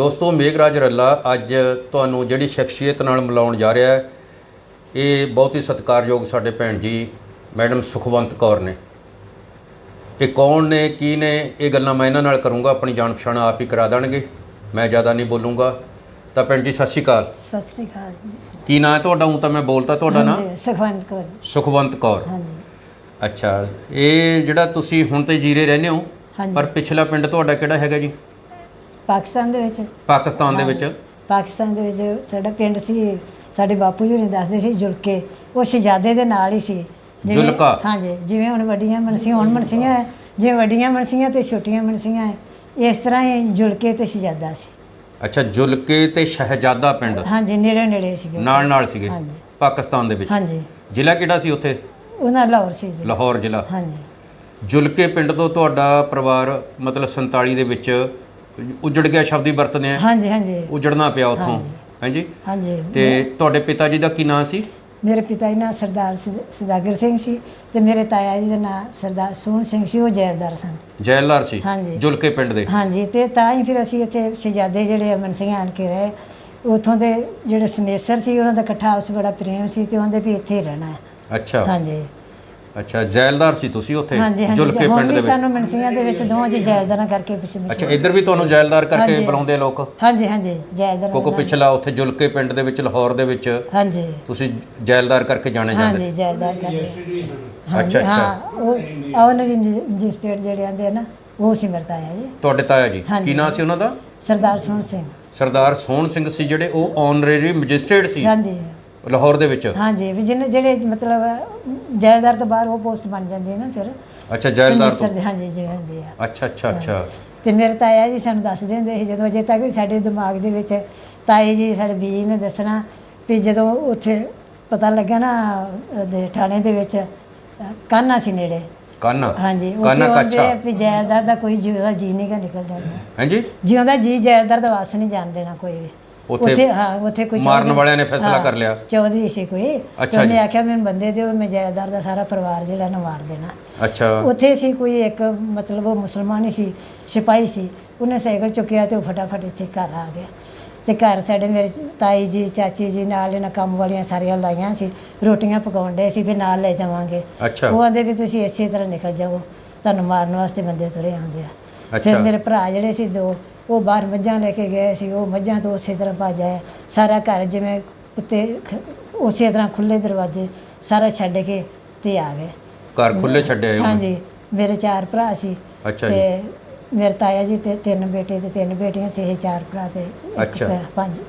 ਦੋਸਤੋ ਮੇਘਰਾਜ ਰੱਲਾ ਅੱਜ ਤੁਹਾਨੂੰ ਜਿਹੜੀ ਸ਼ਖਸੀਅਤ ਨਾਲ ਮਿਲਾਉਣ ਜਾ ਰਿਹਾ ਹੈ ਇਹ ਬਹੁਤ ਹੀ ਸਤਿਕਾਰਯੋਗ ਸਾਡੇ ਭੈਣ ਜੀ ਮੈਡਮ ਸੁਖਵੰਤ ਕੌਰ ਨੇ। ਇਹ ਕੌਣ ਨੇ ਕੀ ਨੇ ਇਹ ਗੱਲਾਂ ਮੈਂ ਇਹਨਾਂ ਨਾਲ ਕਰੂੰਗਾ ਆਪਣੀ ਜਾਣ ਪਛਾਣ ਆਪ ਹੀ ਕਰਾ ਦੇਣਗੇ। ਮੈਂ ਜ਼ਿਆਦਾ ਨਹੀਂ ਬੋਲੂੰਗਾ। ਤਾਂ ਭੈਣ ਜੀ ਸਤਿ ਸ਼੍ਰੀ ਅਕਾਲ। ਸਤਿ ਸ੍ਰੀ ਅਕਾਲ ਜੀ। ਕੀ ਨਾਂ ਹੈ ਤੁਹਾਡਾ? ਹੂੰ ਤਾਂ ਮੈਂ ਬੋਲਤਾ ਤੁਹਾਡਾ ਨਾਂ? ਹਾਂਜੀ, ਸੁਖਵੰਤ ਕੌਰ। ਸੁਖਵੰਤ ਕੌਰ। ਹਾਂਜੀ। ਅੱਛਾ ਇਹ ਜਿਹੜਾ ਤੁਸੀਂ ਹੁਣ ਤੇ ਜੀਰੇ ਰਹਿੰਦੇ ਹੋ ਹਾਂਜੀ। ਪਰ ਪਿਛਲਾ ਪਿੰਡ ਤੁਹਾਡਾ ਕਿਹੜਾ ਹੈਗਾ ਜੀ? ਪਾਕਿਸਤਾਨ ਦੇ ਵਿੱਚ। ਪਾਕਿਸਤਾਨ ਦੇ ਵਿੱਚ? ਪਾਕਿਸਤਾਨ ਦੇ ਵਿੱਚ ਸਾਡਾ ਪਿੰਡ ਸੀ ਸਾਡੇ ਬਾਪੂ ਜੀ ਨੇ ਦੱਸਦੇ ਸੀ ਜੁਲਕੇ ਉਹ ਸ਼ਹਿਜ਼ਾਦੇ ਦੇ ਨਾਲ ਹੀ ਸੀ। ਜੁਲਕਾ। ਹਾਂਜੀ ਜਿਵੇਂ ਹੁਣ ਵੱਡੀਆਂ ਮਨਸੀਆਂ ਹੁਣ ਮਨਸੀਆਂ ਹੈ, ਜਿਵੇਂ ਵੱਡੀਆਂ ਮਨਸੀਆਂ ਤੇ ਛੋਟੀਆਂ ਮਨਸੀਆਂ ਹੈ, ਇਸ ਤਰ੍ਹਾਂ ਹੀ ਜੁਲਕੇ ਤੇ ਸ਼ਹਿਜ਼ਾਦਾ ਸੀ। ਅੱਛਾ ਜੁਲਕੇ ਤੇ ਸ਼ਹਿਜ਼ਾਦਾ ਪਿੰਡ? ਹਾਂਜੀ ਨੇੜੇ ਨੇੜੇ ਸੀ ਨਾਲ ਨਾਲ ਸੀਗੇ? ਹਾਂਜੀ। ਪਾਕਿਸਤਾਨ ਦੇ ਵਿੱਚ? ਹਾਂਜੀ। ਜ਼ਿਲ੍ਹਾ ਕਿਹੜਾ ਸੀ ਉੱਥੇ? ਉਹਨਾਂ ਲਾਹੌਰ ਸੀ ਜੀ। ਲਾਹੌਰ ਜ਼ਿਲ੍ਹਾ। ਹਾਂਜੀ। ਜੁਲਕੇ ਪਿੰਡ ਤੋਂ ਤੁਹਾਡਾ ਪਰਿਵਾਰ ਮਤਲਬ 47 ਦੇ ਵਿੱਚ ਉਜੜ ਗਿਆ ਸ਼ਬਦ ਹੀ ਵਰਤਦੇ ਆ। ਹਾਂਜੀ ਹਾਂਜੀ। ਉਜੜਨਾ ਪਿਆ ਉੱਥੋਂ। ਹਾਂਜੀ? ਹਾਂਜੀ। ਤੇ ਤੁਹਾਡੇ ਪਿਤਾ ਜੀ ਦਾ ਕੀ ਨਾਂ ਸੀ? ਮੇਰੇ ਪਿਤਾ ਜੀ ਦਾ ਸਰਦਾਰ ਸਦ- ਸਦਾਗਰ ਸਿੰਘ ਸੀ ਤੇ ਮੇਰੇ ਤਾਇਆ ਜੀ ਦਾ ਨਾਂ ਸਰਦਾਰ ਸੋਹਣ ਸਿੰਘ ਸੀ ਉਹ ਜੈਲਦਾਰ ਸਨ। ਜੈਲਦਾਰ ਸੀ? ਹਾਂਜੀ। ਜੁਲਕੇ ਪਿੰਡ ਦੇ? ਹਾਂਜੀ ਤੇ ਤਾਂ ਹੀ ਫਿਰ ਅਸੀਂ ਇੱਥੇ ਸ਼ਹਿਜ਼ਾਦੇ ਜਿਹੜੇ ਅਮਨ ਸਿੰਘ ਆਣ ਕੇ ਰਹੇ। ਉਥੋਂ ਦੇ ਜਿਹੜੇ ਸਨੇਸਰ ਸੀ ਉਹਨਾਂ ਦਾ ਇਕੱਠਾ ਆਪਸ ਬੜਾ ਪ੍ਰੇਮ ਸੀ ਤੇ ਉਹਦੇ ਵੀ ਇੱਥੇ ਰਹਿਣਾ ਹੈ। ਅੱਛਾ। ਹਾਂਜੀ। ਅੱਛਾ ਜੈਲਦਾਰ ਸੀ ਤੁਸੀਂ ਉੱਥੇ ਹਾਂਜੀ ਹਾਂਜੀ ਜੁਲਕੇ ਹੁਣ ਪਿੰਡ ਦੇ ਵੀ ਵਿੱਚ? ਸਾਨੂੰ ਮਨਸੀਆਂ ਦੇ ਵਿੱਚ ਦੋਵਾਂ ਚ ਜੈਲਦਾਰਾਂ ਕਰਕੇ ਪਿਛੇ ਅੱਛਾ ਇੱਧਰ ਵੀ ਤੁਹਾਨੂੰ ਜੈਲਦਾਰ ਕਰਕੇ ਬੁਲਾਉਂਦੇ ਲੋਕ? ਹਾਂਜੀ ਹਾਂਜੀ ਜੈਲਦਾਰ ਕੋਕੋ ਪਿਛਲਾ ਉੱਥੇ ਜੁਲਕੇ ਪਿੰਡ ਦੇ ਵਿੱਚ ਲਾਹੌਰ ਦੇ ਵਿੱਚ ਹਾਂਜੀ। ਤੁਸੀਂ ਜੈਲਦਾਰ ਕਰਕੇ ਜਾਣੇ ਜਾਂਦੇ ਹਾਂਜੀ ਜੈਲਦਾਰ ਕਰਕੇ। ਅੱਛਾ, ਹਾਂਜੀ, ਅੱਛਾ। ਹਾਂ ਉਹ ਆਨਰੀ ਮੈਜਿਸਟ੍ਰੇਟ ਜਿਹੜੇ ਆਂਦੇ ਆ ਨਾ ਉਹ ਸੀ ਮੇਰਾ ਤਾਇਆ ਜੀ। ਤੁਹਾਡੇ ਤਾਇਆ ਜੀ? ਹਾਂਜੀ। ਕੀ ਨਾਂ ਸੀ ਉਹਨਾਂ ਦਾ? ਸਰਦਾਰ ਸੋਹਣ ਸਿੰਘ। ਸਰਦਾਰ ਸੋਹਣ ਸਿੰਘ ਸੀ ਜਿਹੜੇ ਉਹ ਆਨਰੇਰੀ ਮੈਜਿਸਟ੍ਰੇਟ ਸੀ। ਹਾਂਜੀ। ਲਾਹੌਰ ਦੇ ਵਿੱਚ? ਹਾਂਜੀ ਵੀ ਜਿਹਨੇ ਜਿਹੜੇ ਮਤਲਬ ਜਾਇਦਾਰ ਤੋਂ ਬਾਹਰ ਉਹ ਪੋਸਟ ਬਣ ਜਾਂਦੀ ਹੈ ਨਾ ਫਿਰ। ਅੱਛਾ ਜੈਲਦਾਰ ਤੋਂ? ਦੇ ਹਾਂਜੀ ਜਿਵੇਂ ਹੁੰਦੇ ਆ। ਅੱਛਾ ਅੱਛਾ ਅੱਛਾ। ਤੇ ਮੇਰੇ ਤਾਇਆ ਜੀ ਸਾਨੂੰ ਦੱਸਦੇ ਹੁੰਦੇ ਸੀ ਜਦੋਂ ਅਜੇ ਤੱਕ ਸਾਡੇ ਦਿਮਾਗ ਦੇ ਵਿੱਚ ਤਾਏ ਜੀ ਸਾਡੇ ਬੀਜੀ ਨੇ ਦੱਸਣਾ ਵੀ ਜਦੋਂ ਉੱਥੇ ਪਤਾ ਲੱਗਾ ਨਾ ਉਹਦੇ ਥਾਣੇ ਦੇ ਵਿੱਚ ਕਾਨਾ ਸੀ ਨੇੜੇ। ਕੰਨ? ਹਾਂਜੀ ਕਾਨਾ ਕੱਚਾ ਵੀ ਜਾਇਦਾਰ ਦਾ ਕੋਈ ਜਿਉਂਦਾ ਜੀ ਨਹੀਂ ਨਿਕਲਦਾ। ਹਾਂਜੀ। ਜਿਉਂਦਾ ਜੀ ਜਾਇਦਾਰ ਦਾ ਵਾਪਸ ਨਹੀਂ ਜਾਣ ਦੇਣਾ ਕੋਈ ਵੀ। ਉੱਥੇ ਹਾਂ ਉੱਥੇ ਕੋਈ ਮਾਰਨ ਵਾਲਿਆਂ ਨੇ ਫੈਸਲਾ ਕਰ ਲਿਆ। ਚੌਧਰੀ ਸੀ ਕੋਈ। ਅੱਛਾ ਉਹਨੇ ਆਖਿਆ ਮੈਨੂੰ ਬੰਦੇ ਦਿਓ ਮੈਂ ਜਾਇਦਾਰ ਦਾ ਸਾਰਾ ਪਰਿਵਾਰ ਜਿਹੜਾ ਨਾ ਮਾਰ ਦੇਣਾ। ਅੱਛਾ। ਉੱਥੇ ਸੀ ਕੋਈ ਇੱਕ ਮਤਲਬ ਉਹ ਮੁਸਲਮਾਨ ਹੀ ਸੀ ਸਿਪਾਹੀ ਸੀ। ਉਹਨੇ ਸਾਈਕਲ ਚੁੱਕਿਆ ਤੇ ਉਹ ਫਟਾਫਟ ਇੱਥੇ ਘਰ ਆ ਗਿਆ। ਤੇ ਘਰ ਸਾਡੇ ਮੇਰੇ ਤਾਈ ਜੀ ਚਾਚੀ ਜੀ ਨਾਲ ਇਹਨਾਂ ਕੰਮ ਵਾਲੀਆਂ ਸਾਰੀਆਂ ਲਾਈਆਂ ਸੀ। ਰੋਟੀਆਂ ਪਕਾਉਣ ਦੇ ਸੀ ਫਿਰ ਨਾਲ ਲੈ ਜਾਵਾਂਗੇ। ਅੱਛਾ। ਉਹ ਆਂਦੇ ਵੀ ਤੁਸੀਂ ਇਸੇ ਤਰ੍ਹਾਂ ਨਿਕਲ ਜਾਓ। ਤੁਹਾਨੂੰ ਮਾਰਨ ਵਾਸਤੇ ਬੰਦੇ ਤੁਰੇ ਆਉਂਦੇ ਆ। ਅੱਛਾ। ਫਿਰ ਮੇਰੇ ਭਰਾ ਜਿਹੜੇ ਸੀ ਦੋ ਉਹ ਬਾਹਰ ਮੱਝਾਂ ਲੈ ਕੇ ਗਏ ਸੀ ਉਹ ਮੱਝਾਂ ਤੋਂ ਉਸੇ ਤਰ੍ਹਾਂ ਭੱਜ ਆਏ। ਸਾਰਾ ਘਰ ਜਿਵੇਂ ਕੁੱਤੇ ਖ- ਉਸੇ ਤਰ੍ਹਾਂ ਖੁੱਲੇ ਦਰਵਾਜ਼ੇ ਸਾਰਾ ਛੱਡ ਕੇ ਤੇ ਆ ਗਏ। ਘਰ ਖੁੱਲੇ ਛੱਡਿਆ ਉਹਨੇ ਹਾਂਜੀ ਮੇਰੇ ਚਾਰ ਭਰਾ ਸੀ ਅੱਛਾ ਜੀ। ਤੇ ਮੇਰੇ ਤਾਇਆ ਜੀ ਤੇ ਤਿੰਨ ਬੇਟੇ ਤੇ ਤਿੰਨ ਬੇਟੀਆਂ ਸੀ ਇਹ ਚਾਰ ਭਰਾ ਤੇ ਇੱਕ ਅੱਛਾ। ਪੰਜ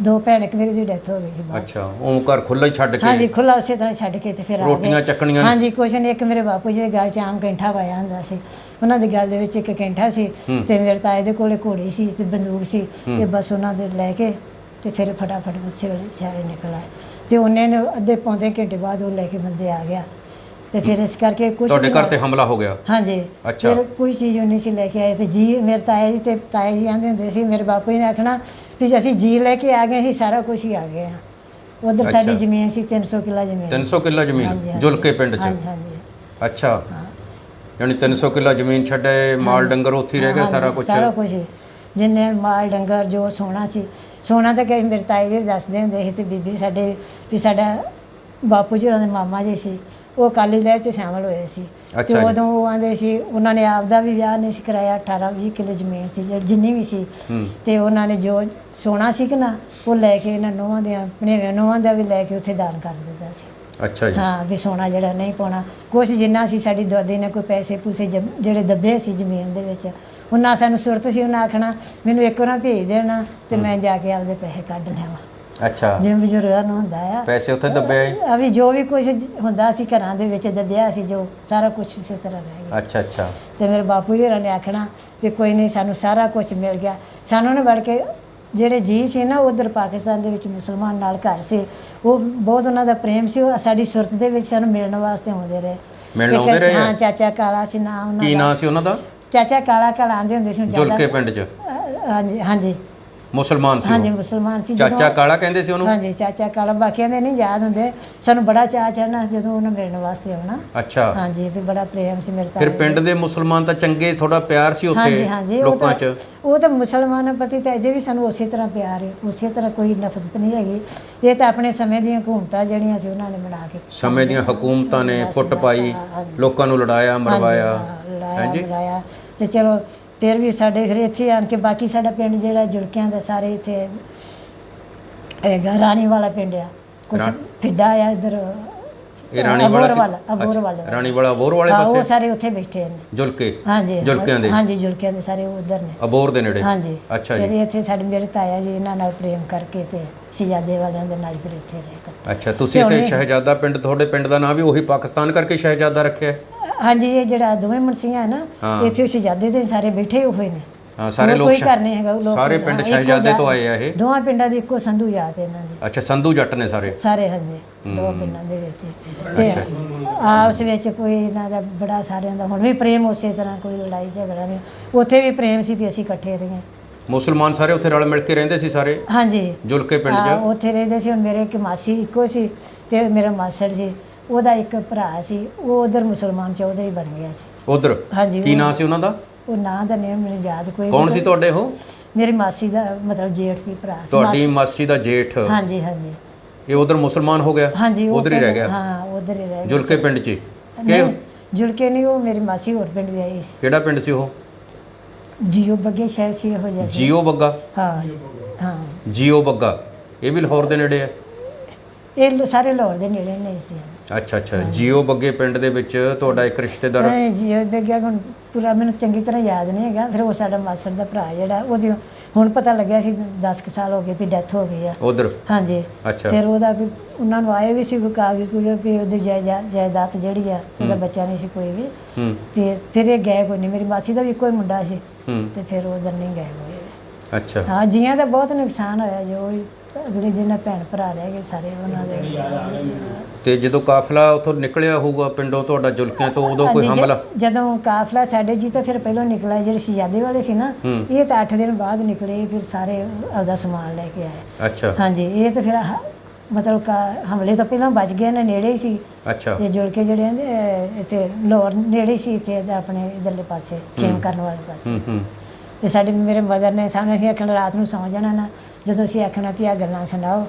ਦੋ ਭੈਣ ਇੱਕ ਮੇਰੀ ਦੀ ਡੈਥ ਹੋ ਗਈ ਸੀ ਬਾਅਦ 'ਚ। ਅੱਛਾ ਉਹ ਘਰ ਖੁੱਲਾ ਹੀ ਛੱਡ ਹਾਂਜੀ ਕੇ ਖੁੱਲਾ ਉਸੇ ਤਰ੍ਹਾਂ ਛੱਡ ਕੇ ਤੇ ਫਿਰ ਆ ਗਏ। ਰੋਟੀਆਂ ਚੱਕਣੀਆਂ ਹਾਂਜੀ ਕੁਛ ਨਹੀਂ ਇੱਕ ਮੇਰੇ ਬਾਪੂ ਜੀ ਦੇ ਗਲ 'ਚ ਆਮ ਕੈਂਠਾ ਪਾਇਆ ਹੁੰਦਾ ਸੀ। ਉਹਨਾਂ ਦੇ ਗਲ ਦੇ ਵਿੱਚ ਇੱਕ ਕੈਂਠਾ ਸੀ ਤੇ ਮੇਰੇ ਤਾਏ ਦੇ ਕੋਲੇ ਘੋੜੀ ਸੀ ਤੇ ਬੰਦੂਕ ਸੀ ਤੇ ਬਸ ਉਹਨਾਂ ਦੇ ਲੈ ਕੇ ਤੇ ਫਿਰ ਫਟਾਫਟ ਉਸੇ ਵੇਲੇ ਸਾਰੇ ਨਿਕਲ ਆਏ। ਤੇ ਉਹਨੇ ਨੇ ਅੱਧੇ ਪੌਂਦੇ ਘੰਟੇ ਬਾਅਦ ਉਹ ਲੈ ਕੇ ਬੰਦੇ ਆ ਗਿਆ। ਤੇ ਫਿਰ ਇਸ ਕਰਕੇ ਕੁਝ ਤੁਹਾਡੇ ਘਰ ਤੇ ਹਮਲਾ ਹੋ ਗਿਆ? ਹਾਂਜੀ। ਅੱਛਾ। ਫਿਰ ਕੋਈ ਚੀਜ਼ ਉਹ ਨਹੀਂ ਸੀ ਲੈ ਕੇ ਆਏ ਤੇ ਜੀ ਮੇਰੇ ਤਾਇਆ ਜੀ ਤੇ ਤਾਇਆ ਜੀ ਆਂਦੇ ਹੁੰਦੇ ਸੀ ਮੇਰੇ ਬਾਪੂ ਜੀ ਨੇ ਆਖਣਾ ਵੀ ਅਸੀਂ ਜੀ ਲੈ ਕੇ ਆ ਗਏ ਸੀ ਸਾਰਾ ਕੁਝ ਹੀ ਆ ਗਏ ਆ। ਉਧਰ ਸਾਡੀ ਜ਼ਮੀਨ ਸੀ 300 ਕਿੱਲਾ ਜ਼ਮੀਨ। 300 ਕਿੱਲਾ ਜ਼ਮੀਨ। ਜੁਲਕੇ ਪਿੰਡ 'ਚ? ਹਾਂਜੀ ਹਾਂਜੀ। ਅੱਛਾ। ਯਾਨੀ 300 ਕਿੱਲਾ ਜ਼ਮੀਨ ਛੱਡੇ ਮਾਲ ਡੰਗਰ ਉੱਥੇ ਰਹਿ ਗਿਆ ਸਾਰਾ ਕੁਝ ਸਾਰਾ ਕੁਝ। ਜਿੰਨੇ ਮਾਲ ਡੰਗਰ ਜੋ ਸੋਨਾ ਸੀ। ਸੋਨਾ ਤਾਂ ਕਈ ਮੇਰੇ ਤਾਏ ਜੀ ਦੱਸਦੇ ਹੁੰਦੇ ਸੀ ਤੇ ਬੀਬੀ ਸਾਡੇ ਵੀ ਸਾਡਾ ਬਾਪੂ ਜੀ ਉਹਨਾਂ ਦੇ ਮਾਮਾ ਜੀ ਸੀ। ਉਹ ਕਾਲੀ ਲਹਿਰ 'ਚ ਸ਼ਾਮਲ ਹੋਏ ਸੀ। ਤੇ ਅੱਛਾ ਜੀ। ਉਦੋਂ ਉਹ ਆਂਦੇ ਸੀ ਉਹਨਾਂ ਨੇ ਆਪ ਦਾ ਵੀ ਵਿਆਹ ਨਹੀਂ ਸੀ ਕਰਾਇਆ 18 20 ਕਿੱਲੇ ਜ਼ਮੀਨ ਸੀ ਜਿਹੜੀ ਜਿੰਨੀ ਵੀ ਸੀ। ਤੇ ਉਹਨਾਂ ਨੇ ਜੋ ਸੋਨਾ ਸੀ ਕਿ ਨਾ ਉਹ ਲੈ ਕੇ ਇਹਨਾਂ ਨੋਹਾਂ ਦੇ ਆਪਣੇ ਨੋਹਾਂ ਦਾ ਵੀ ਲੈ ਕੇ ਉੱਥੇ ਦਾਨ ਕਰ ਦਿੰਦਾ ਸੀ। ਅੱਛਾ ਜੀ। ਹਾਂ ਵੀ ਸੋਨਾ ਜਿਹੜਾ ਨਹੀਂ ਪਾਉਣਾ। ਕੁਛ ਜਿੰਨਾ ਸੀ ਸਾਡੀ ਦਾਦੀ ਨੇ ਕੋਈ ਪੈਸੇ ਪੂਸੇ ਜਮ- ਜਿਹੜੇ ਦੱਬੇ ਸੀ ਜ਼ਮੀਨ ਦੇ ਵਿੱਚ ਉਹਨਾਂ ਸਾਨੂੰ ਸੁਰਤ ਸੀ ਉਹਨਾਂ ਆਖਣਾ ਮੈਨੂੰ ਇੱਕ ਵਾਰ ਭੇਜ ਦੇਣਾ ਤੇ ਮੈਂ ਜਾ ਕੇ ਆਪਦੇ ਪੈਸੇ ਕੱਢ ਲਿਆਵਾਂ। ਅੱਛਾ। ਜਿਵੇਂ ਬਜ਼ੁਰਗਾਂ ਨੂੰ ਹੁੰਦਾ ਆ। ਪੈਸੇ ਉੱਥੇ ਦੱਬੇ ਆਏ ਆ ਵੀ ਜੋ ਵੀ ਕੁਝ ਹੁੰਦਾ ਸੀ ਘਰਾਂ ਦੇ ਵਿੱਚ ਦੱਬਿਆ ਸੀ ਜੋ ਸਾਰਾ ਕੁਝ ਉਸੇ ਤਰ੍ਹਾਂ ਰਹਿ ਗਿਆ। ਅੱਛਾ ਅੱਛਾ। ਤੇ ਮੇਰੇ ਬਾਪੂ ਜੀ ਹੋਰਾਂ ਨੇ ਆਖਣਾ ਵੀ ਕੋਈ ਨਹੀਂ ਸਾਨੂੰ ਸਾਰਾ ਕੁਝ ਮਿਲ ਗਿਆ। ਸਾਨੂੰ ਨੇ ਵੜ ਕੇ ਜਿਹੜੇ ਜੀ ਸੀ ਨਾ ਉਧਰ ਪਾਕਿਸਤਾਨ ਦੇ ਵਿੱਚ ਮੁਸਲਮਾਨ ਨਾਲ ਘਰ ਸੀ। ਉਹ ਬਹੁਤ ਉਹਨਾਂ ਦਾ ਪ੍ਰੇਮ ਸੀ। ਉਹ ਸਾਡੀ ਸੁਰਤ ਦੇ ਵਿੱਚ ਸਾਨੂੰ ਮਿਲਣ ਵਾਸਤੇ ਆਉਂਦੇ ਰਹੇ। ਮਿਲਣ ਆਉਂਦੇ ਰਹੇ? ਹਾਂ ਚਾਚਾ ਕਾਲਾ ਸੀ ਨਾਮ ਉਹਨਾਂ ਕੀ ਦਾ। ਨਾਂ ਸੀ ਉਹਨਾਂ ਦਾ? ਚਾਚਾ ਕਾਲਾ ਕਾਲਾ ਆਂਦੇ ਹੁੰਦੇ ਸੀ ਜ਼ਿਆਦਾ। ਜੁਲਕੇ ਪਿੰਡ 'ਚ? ਹਾਂਜੀ ਹਾਂਜੀ। ਮੁਸਲਮਾਨ ਸੀ ਹਾਂਜੀ ਉਹ। ਮੁਸਲਮਾਨ ਸੀ ਚਾਚਾ ਕਾਲਾ ਕਹਿੰਦੇ ਸੀ ਉਹਨੂੰ? ਹਾਂਜੀ ਚਾਚਾ ਕਾਲਾ। ਬਾਕੀਆਂ ਦੇ ਨਹੀਂ ਯਾਦ ਹੁੰਦੇ। ਸਾਨੂੰ ਬੜਾ ਚਾਅ ਚੜਨਾ ਜਦੋਂ ਉਹਨਾਂ ਮਿਲਣ ਵਾਸਤੇ ਆਉਣਾ। ਅੱਛਾ। ਹਾਂਜੀ ਵੀ ਬੜਾ ਪ੍ਰੇਮ ਸੀ ਮੇਰੇ ਫਿਰ ਤਾਏ ਪਿੰਡ ਦੇ। ਮੁਸਲਮਾਨ ਤਾਂ ਚੰਗੇ ਥੋੜਾ ਪਿਆਰ ਸੀ ਹਾਂਜੀ ਉੱਥੇ ਹਾਂਜੀ ਉਹ ਲੋਕਾਂ ਤਾਂ 'ਚ। ਉਹ ਤਾਂ ਮੁਸਲਮਾਨ ਪਤੀ ਤੇ ਅਜੇ ਵੀ ਸਾਨੂੰ ਉਸੇ ਤਰ੍ਹਾਂ ਪਿਆਰ ਹੈ ਉਸੇ ਤਰ੍ਹਾਂ ਕੋਈ ਨਫ਼ਰਤ ਨਹੀਂ ਹੈਗੀ। ਇਹ ਤਾਂ ਆਪਣੇ ਸਮੇਂ ਦੀਆਂ ਹਕੂਮਤਾਂ ਜਿਹੜੀਆਂ ਸੀ ਉਹਨਾਂ ਨੇ ਬਣਾ ਕੇ ਸਮੇਂ ਦੀਆਂ ਹਕੂਮਤਾਂ ਨੇ ਫੁੱਟ ਪਾਈ। ਲੋਕਾਂ ਨੂੰ ਲੜਾਇਆ ਮਰਵਾਇਆ। ਹਾਂਜੀ, ਹਾਂ, ਮਰਾਇਆ ਤੇ ਚਲੋ ਫਿਰ ਵੀ ਸਾਡੇ ਫਿਰ ਇੱਥੇ ਆਣ ਕੇ ਬਾਕੀ ਸਾਡਾ ਪਿੰਡ ਜਿਹੜਾ ਜੁੜਕਿਆਂ ਦਾ ਸਾਰੇ ਇੱਥੇ ਹੈਗਾ ਰਾਣੀ ਵਾਲਾ ਪਿੰਡ ਆ। ਕੁਛ ਫਿੱਡਾ ਆ ਇਧਰ। ਇਹ ਰਾਣੀ ਵਾਲਾ ਅਬੋਰ ਵਾਲਾ ਅਬੋਰ ਵਾਲਾ ਰਾਣੀ ਵਾਲਾ ਅਬੋਰ ਵਾਲੇ ਹਾਂ ਉਹ ਪਾਸੇ? ਸਾਰੇ ਉੱਥੇ ਬੈਠੇ ਨੇ ਜੁਲਕੇ? ਹਾਂਜੀ ਜੁਲਕਿਆਂ ਦੇ? ਹਾਂਜੀ ਜੁਲਕਿਆਂ ਦੇ ਸਾਰੇ ਉਧਰ ਨੇ। ਅਬੋਰ ਦੇ ਨੇੜੇ? ਹਾਂਜੀ। ਅੱਛਾ ਜੀ। ਇੱਥੇ ਸਾਡੇ ਮੇਰੇ ਤਾਇਆ ਜੀ ਇਹਨਾਂ ਨਾਲ ਪ੍ਰੇਮ ਕਰਕੇ ਤੇ ਸ਼ਹਿਜ਼ਾਦੇ ਵਾਲਿਆਂ ਦੇ ਨਾਲ ਫਿਰ ਇੱਥੇ ਰਹਿ ਅੱਛਾ ਤੁਸੀਂ ਤੇ ਸ਼ਹਿਜ਼ਾਦਾ ਪਿੰਡ ਤੁਹਾਡੇ ਪਿੰਡ ਦਾ ਨਾਮ ਵੀ ਉਹੀ ਪਾਕਿਸਤਾਨ ਕਰਕੇ ਸ਼ਹਿਜ਼ਾਦਾ ਰੱਖਿਆ ਹੈ? ਹਾਂਜੀ ਇਹ ਜਿਹੜਾ ਦੋਵੇਂ ਮਨਸੀਆਂ ਹੈ ਨਾ। ਇੱਥੇ ਸ਼ਹਿਜ਼ਾਦੇ ਦੇ ਸਾਰੇ ਬੈਠੇ ਹੋਏ ਨੇ। ਸਾਰੇ ਲੋਕ ਕੋਈ ਨਹੀਂ ਹੈਗਾ ਉਹ ਲੋਕ ਸਾਰੇ ਪਿੰਡ ਸ਼ਹਿਜ਼ਾਦੇ ਤੋਂ ਆਏ ਆ ਇਹ। ਦੋਵਾਂ ਪਿੰਡਾਂ ਦੀ ਇੱਕੋ ਸੰਧੂ ਯਾਦ ਹੈ ਇਹਨਾਂ ਦੀ। ਅੱਛਾ ਸੰਧੂ ਜੱਟ ਨੇ ਸਾਰੇ? ਸਾਰੇ ਹਾਂਜੀ ਦੋ ਪਿੰਡਾਂ ਦੇ ਵਿੱਚ ਤੇ ਆਪਸ ਵਿੱਚ ਕੋਈ ਇਹਨਾਂ ਦਾ ਬੜਾ ਸਾਰਿਆਂ ਦਾ ਹੁਣ ਵੀ ਪ੍ਰੇਮ ਉਸੇ ਤਰ੍ਹਾਂ ਕੋਈ ਲੜਾਈ ਝਗੜਾ ਨਹੀਂ। ਉੱਥੇ ਵੀ ਪ੍ਰੇਮ ਸੀ ਵੀ ਅਸੀਂ ਇਕੱਠੇ ਰਹੀਏ। ਮੁਸਲਮਾਨ ਸਾਰੇ ਉੱਥੇ ਰਲ ਮਿਲ ਕੇ ਰਹਿੰਦੇ ਸੀ ਸਾਰੇ? ਹਾਂਜੀ। ਜੁਲਕੇ ਪਿੰਡ 'ਚ? ਉੱਥੇ ਰਹਿੰਦੇ ਸੀ ਹੁਣ ਮੇਰੇ ਇੱਕ ਮਾਸੀ ਇੱਕੋ ਸੀ ਤੇ ਮੇਰਾ ਮਾਸੜ ਸੀ। ਉਹਦਾ ਇੱਕ ਭਰਾ ਸੀ ਉਹ ਉਧਰ ਮੁਸਲਮਾਨ ਚੌਧਰੀ ਬਣ ਗਿਆ ਸੀ। ਉਧਰ? ਹਾਂਜੀ ਕੀ ਨਾਂ ਸੀ ਉਹਨਾਂ ਦਾ? ਉਹ ਨਾਂ ਦਾ ਨੇਮ ਮੈਨੂੰ ਯਾਦ ਕੋਈ ਕੌਣ ਸੀ ਤੁਹਾਡੇ ਉਹ? ਮੇਰੀ ਮਾਸੀ ਦਾ ਮਤਲਬ ਜੇਠ ਸੀ ਭਰਾ ਸੀ। ਤੁਹਾਡੀ ਮਾਸੀ ਦਾ ਜੇਠ। ਹਾਂਜੀ ਹਾਂਜੀ। ਇਹ ਉਧਰ ਮੁਸਲਮਾਨ ਹੋ ਗਿਆ? ਹਾਂਜੀ ਉਧਰ ਹੀ ਰਹਿ ਗਿਆ? ਹਾਂ ਉਧਰ ਹੀ ਰਹਿ ਗਿਆ। ਜੁਲਕੇ ਪਿੰਡ 'ਚ ਕੇ ਨਹੀਂ ਉਹ ਮੇਰੀ ਮਾਸੀ ਹੋਰ ਪਿੰਡ ਵੀ ਆਈ ਸੀ। ਕਿਹੜਾ ਪਿੰਡ ਸੀ ਉਹ? ਜੀਓ ਬੱਗੇ ਸ਼ਾਇਦ ਸੀ ਇਹੋ ਜਿਹਾ ਜੀਓ ਬੱਗਾ? ਹਾਂ ਹਾਂ। ਜੀਓ ਬੱਗਾ। ਇਹ ਵੀ ਲਾਹੌਰ ਦੇ ਨੇੜੇ ਹੈ ਇਹ ਸਾਰੇ ਲਾਹੌਰ ਦੇ ਨੇੜੇ ਨਹੀਂ ਸੀ ਅੱਛਾ ਅੱਛਾ। ਜੀਓ ਬੱਗੇ ਪਿੰਡ ਦੇ ਵਿੱਚ ਤੁਹਾਡਾ ਇੱਕ ਰਿਸ਼ਤੇਦਾਰ ਇਹ ਜੀਓ ਬੱਗੇ ਹੁਣ ਪੂਰਾ ਮੈਨੂੰ ਚੰਗੀ ਤਰ੍ਹਾਂ ਯਾਦ ਨਹੀਂ ਹੈਗਾ। ਫਿਰ ਉਹ ਸਾਡਾ ਮਾਸੜ ਦਾ ਭਰਾ ਜਿਹੜਾ ਉਹਦੀ ਹੁਣ ਪਤਾ ਲੱਗਿਆ ਸੀ 10 ਕੁ ਸਾਲ ਹੋ ਗਏ ਵੀ ਡੈਥ ਹੋ ਗਈ ਆ। ਉਧਰ? ਹਾਂਜੀ। ਅੱਛਾ। ਫਿਰ ਉਹਦਾ ਵੀ ਉਹਨਾਂ ਨੂੰ ਆਏ ਵੀ ਸੀ ਕੋਈ ਕਾਗਜ਼ ਕੁਝ ਵੀ ਉਹਦੀ ਜਾਇਦਾਦ ਜਾਇਦਾਦ ਜਿਹੜੀ ਆ ਉਹਦਾ ਬੱਚਾ ਨਹੀਂ ਸੀ ਕੋਈ ਵੀ। ਹੂੰ। ਫਿਰ ਫਿਰ ਇਹ ਗਏ ਕੋਈ ਨਹੀਂ ਮੇਰੀ ਮਾਸੀ ਦਾ ਵੀ ਕੋਈ ਮੁੰਡਾ ਸੀ। ਤੇ ਫਿਰ ਉਧਰ ਨਹੀਂ ਗਏ ਹੋਏ। ਅੱਛਾ। ਹਾਂ ਜੀਆਂ ਦਾ ਬਹੁਤ ਨੁਕਸਾਨ ਹੋਇਆ ਜੋ ਵੀ ਅਗਲੇ ਜਿਹਨਾਂ ਭੈਣ ਭਰਾ ਰਹਿ ਗਏ ਸਾਰੇ ਉਹਨਾਂ ਦੇ। ਤੇ ਜਦੋਂ ਕਾਫਲਾ ਉੱਥੋਂ ਨਿਕਲਿਆ ਹੋਊਗਾ ਪਿੰਡੋਂ ਤੁਹਾਡਾ ਜੁਲਕਿਆਂ ਤੋਂ ਉਦੋਂ ਕੋਈ ਹਾਂਜੀ, ਜ- ਹਮਲਾ ਜਦੋਂ ਕਾਫਲਾ ਸਾਡੇ ਜੀ ਤਾਂ ਫਿਰ ਪਹਿਲਾਂ ਨਿਕਲਿਆ ਜਿਹੜੇ ਸ਼ਹਿਜ਼ਾਦੇ ਵਾਲੇ ਸੀ ਨਾ। ਇਹ ਤਾਂ 8 ਦਿਨ ਬਾਅਦ ਨਿਕਲੇ ਫਿਰ ਸਾਰੇ ਆਪਦਾ ਸਮਾਨ ਲੈ ਕੇ ਆਏ। ਅੱਛਾ। ਹਾਂਜੀ ਇਹ ਤਾਂ ਫਿਰ ਹ- ਮਤਲਬ ਕਾ- ਹਮਲੇ ਤੋਂ ਪਹਿਲਾਂ ਬਚ ਗਏ ਨੇ ਨੇੜੇ ਹੀ ਸੀ। ਅੱਛਾ। ਇਹ ਕੇ ਜਿਹੜੇ ਅਹ, ਇੱਥੇ ਲਾਹੌਰ ਨੇੜੇ ਹੀ ਸੀ ਇੱਥੇ ਆਪਣੇ ਇਧਰਲੇ ਪਾਸੇ ਖੇਮ ਕਰਨ ਵਾਲੇ ਪਾਸੇ। ਹੂੰ ਹੂੰ। ਤੇ ਸਾਡੇ ਮੇਰੇ ਮਦਰ ਨੇ ਸਾਨੂੰ ਅਸੀਂ ਆਖਣਾ ਰਾਤ ਨੂੰ ਸੌਂ ਜਾਣਾ ਨਾ ਜਦੋਂ ਅਸੀਂ ਆਖਣਾ ਵੀ ਆ ਗੱਲਾਂ ਸੁਣਾਓ।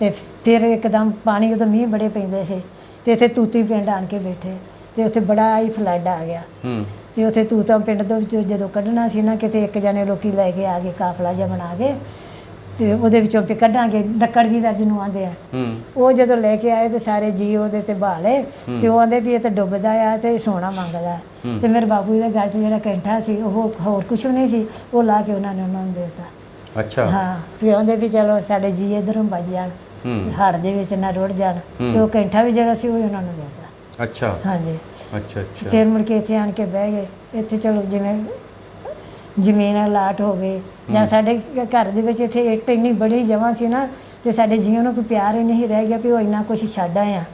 ਤੇ ਫਿਰ ਇੱਕਦਮ ਪਾਣੀ ਉਦੋਂ ਮੀਂਹ ਬੜੇ ਪੈਂਦੇ ਸੀ ਤੇ ਇੱਥੇ ਤੂਤੀ ਪਿੰਡ ਆਣ ਕੇ ਬੈਠੇ ਤੇ ਉੱਥੇ ਬੜਾ ਹੀ ਫਲੱਡ ਆ ਗਿਆ। ਹੂੰ। ਤੇ ਉੱਥੇ ਤੂਤਾਂ ਪਿੰਡ ਦੇ ਵਿੱਚੋਂ ਜਦੋਂ ਕੱਢਣਾ ਸੀ ਨਾ ਕਿਤੇ ਇੱਕ ਜਣੇ ਲੋਕੀ ਲੈ ਕੇ ਆ ਗਏ ਕਾਫਲਾ ਜਿਹਾ ਬਣਾ ਕੇ। ਤੇ ਉਹਦੇ ਵਿੱਚੋਂ ਵੀ ਕੱਢਾਂਗੇ ਲੱਕੜ ਜੀ ਦਾ ਜਿਹਨੂੰ ਆਂਦੇ ਆ। ਉਹ ਜਦੋਂ ਲੈ ਕੇ ਆਏ ਤੇ ਸਾਰੇ ਜੀ ਉਹਦੇ ਤੇ ਬਾਲੇ ਤੇ ਉਹ ਆਂਦੇ ਵੀ ਇਹ ਤਾਂ ਡੁੱਬਦਾ ਆ ਤੇ ਸੋਨਾ ਮੰਗਦਾ। ਤੇ ਮੇਰੇ ਬਾਪੂ ਜੀ ਦੇ ਗਲ 'ਚ ਜਿਹੜਾ ਕੈਂਠਾ ਸੀ ਉਹ ਹੋਰ ਕੁਝ ਵੀ ਨਹੀਂ ਸੀ ਉਹ ਲਾ ਕੇ ਉਹਨਾਂ ਨੇ ਉਹਨਾਂ ਨੂੰ ਦਿੱਤਾ। ਅੱਛਾ। ਹਾਂ ਫਿਰ ਆਂਦੇ ਵੀ ਚਲੋ ਸਾਡੇ ਜੀ ਇਧਰੋਂ ਬਚ ਜਾਣ ਹੜ ਦੇ ਵਿੱਚ ਨਾ ਰੁੜ ਜਾਣ ਤੇ ਉਹ ਕੈਂਠਾ ਵੀ ਜਿਹੜਾ ਸੀ ਉਹ ਉਹਨਾਂ ਨੂੰ ਦਿੱਤਾ। ਅੱਛਾ। ਹਾਂਜੀ। ਅੱਛਾ ਅੱਛਾ। ਫਿਰ ਮੁੜ ਕੇ ਇੱਥੇ ਆਣ ਕੇ ਬਹਿ ਗਏ। ਇੱਥੇ ਚਲੋ ਜਿਵੇਂ ਜ਼ਮੀਨ ਅਲਾਟ ਹੋ ਗਏ ਜਾਂ ਸਾਡੇ ਘਰ ਦੇ ਵਿੱਚ ਇੱਥੇ ਇੱਟ ਇੰਨੀ ਬੜੀ ਜਮਾਂ ਸੀ ਨਾ ਤੇ ਸਾਡੇ ਜੀਆਂ ਨੂੰ ਕੋਈ ਪਿਆਰ ਹੀ ਨਹੀਂ ਰਹਿ ਗਿਆ ਵੀ ਉਹ ਇੰਨਾ ਕੁਝ ਛੱਡ ਆਏ ਆ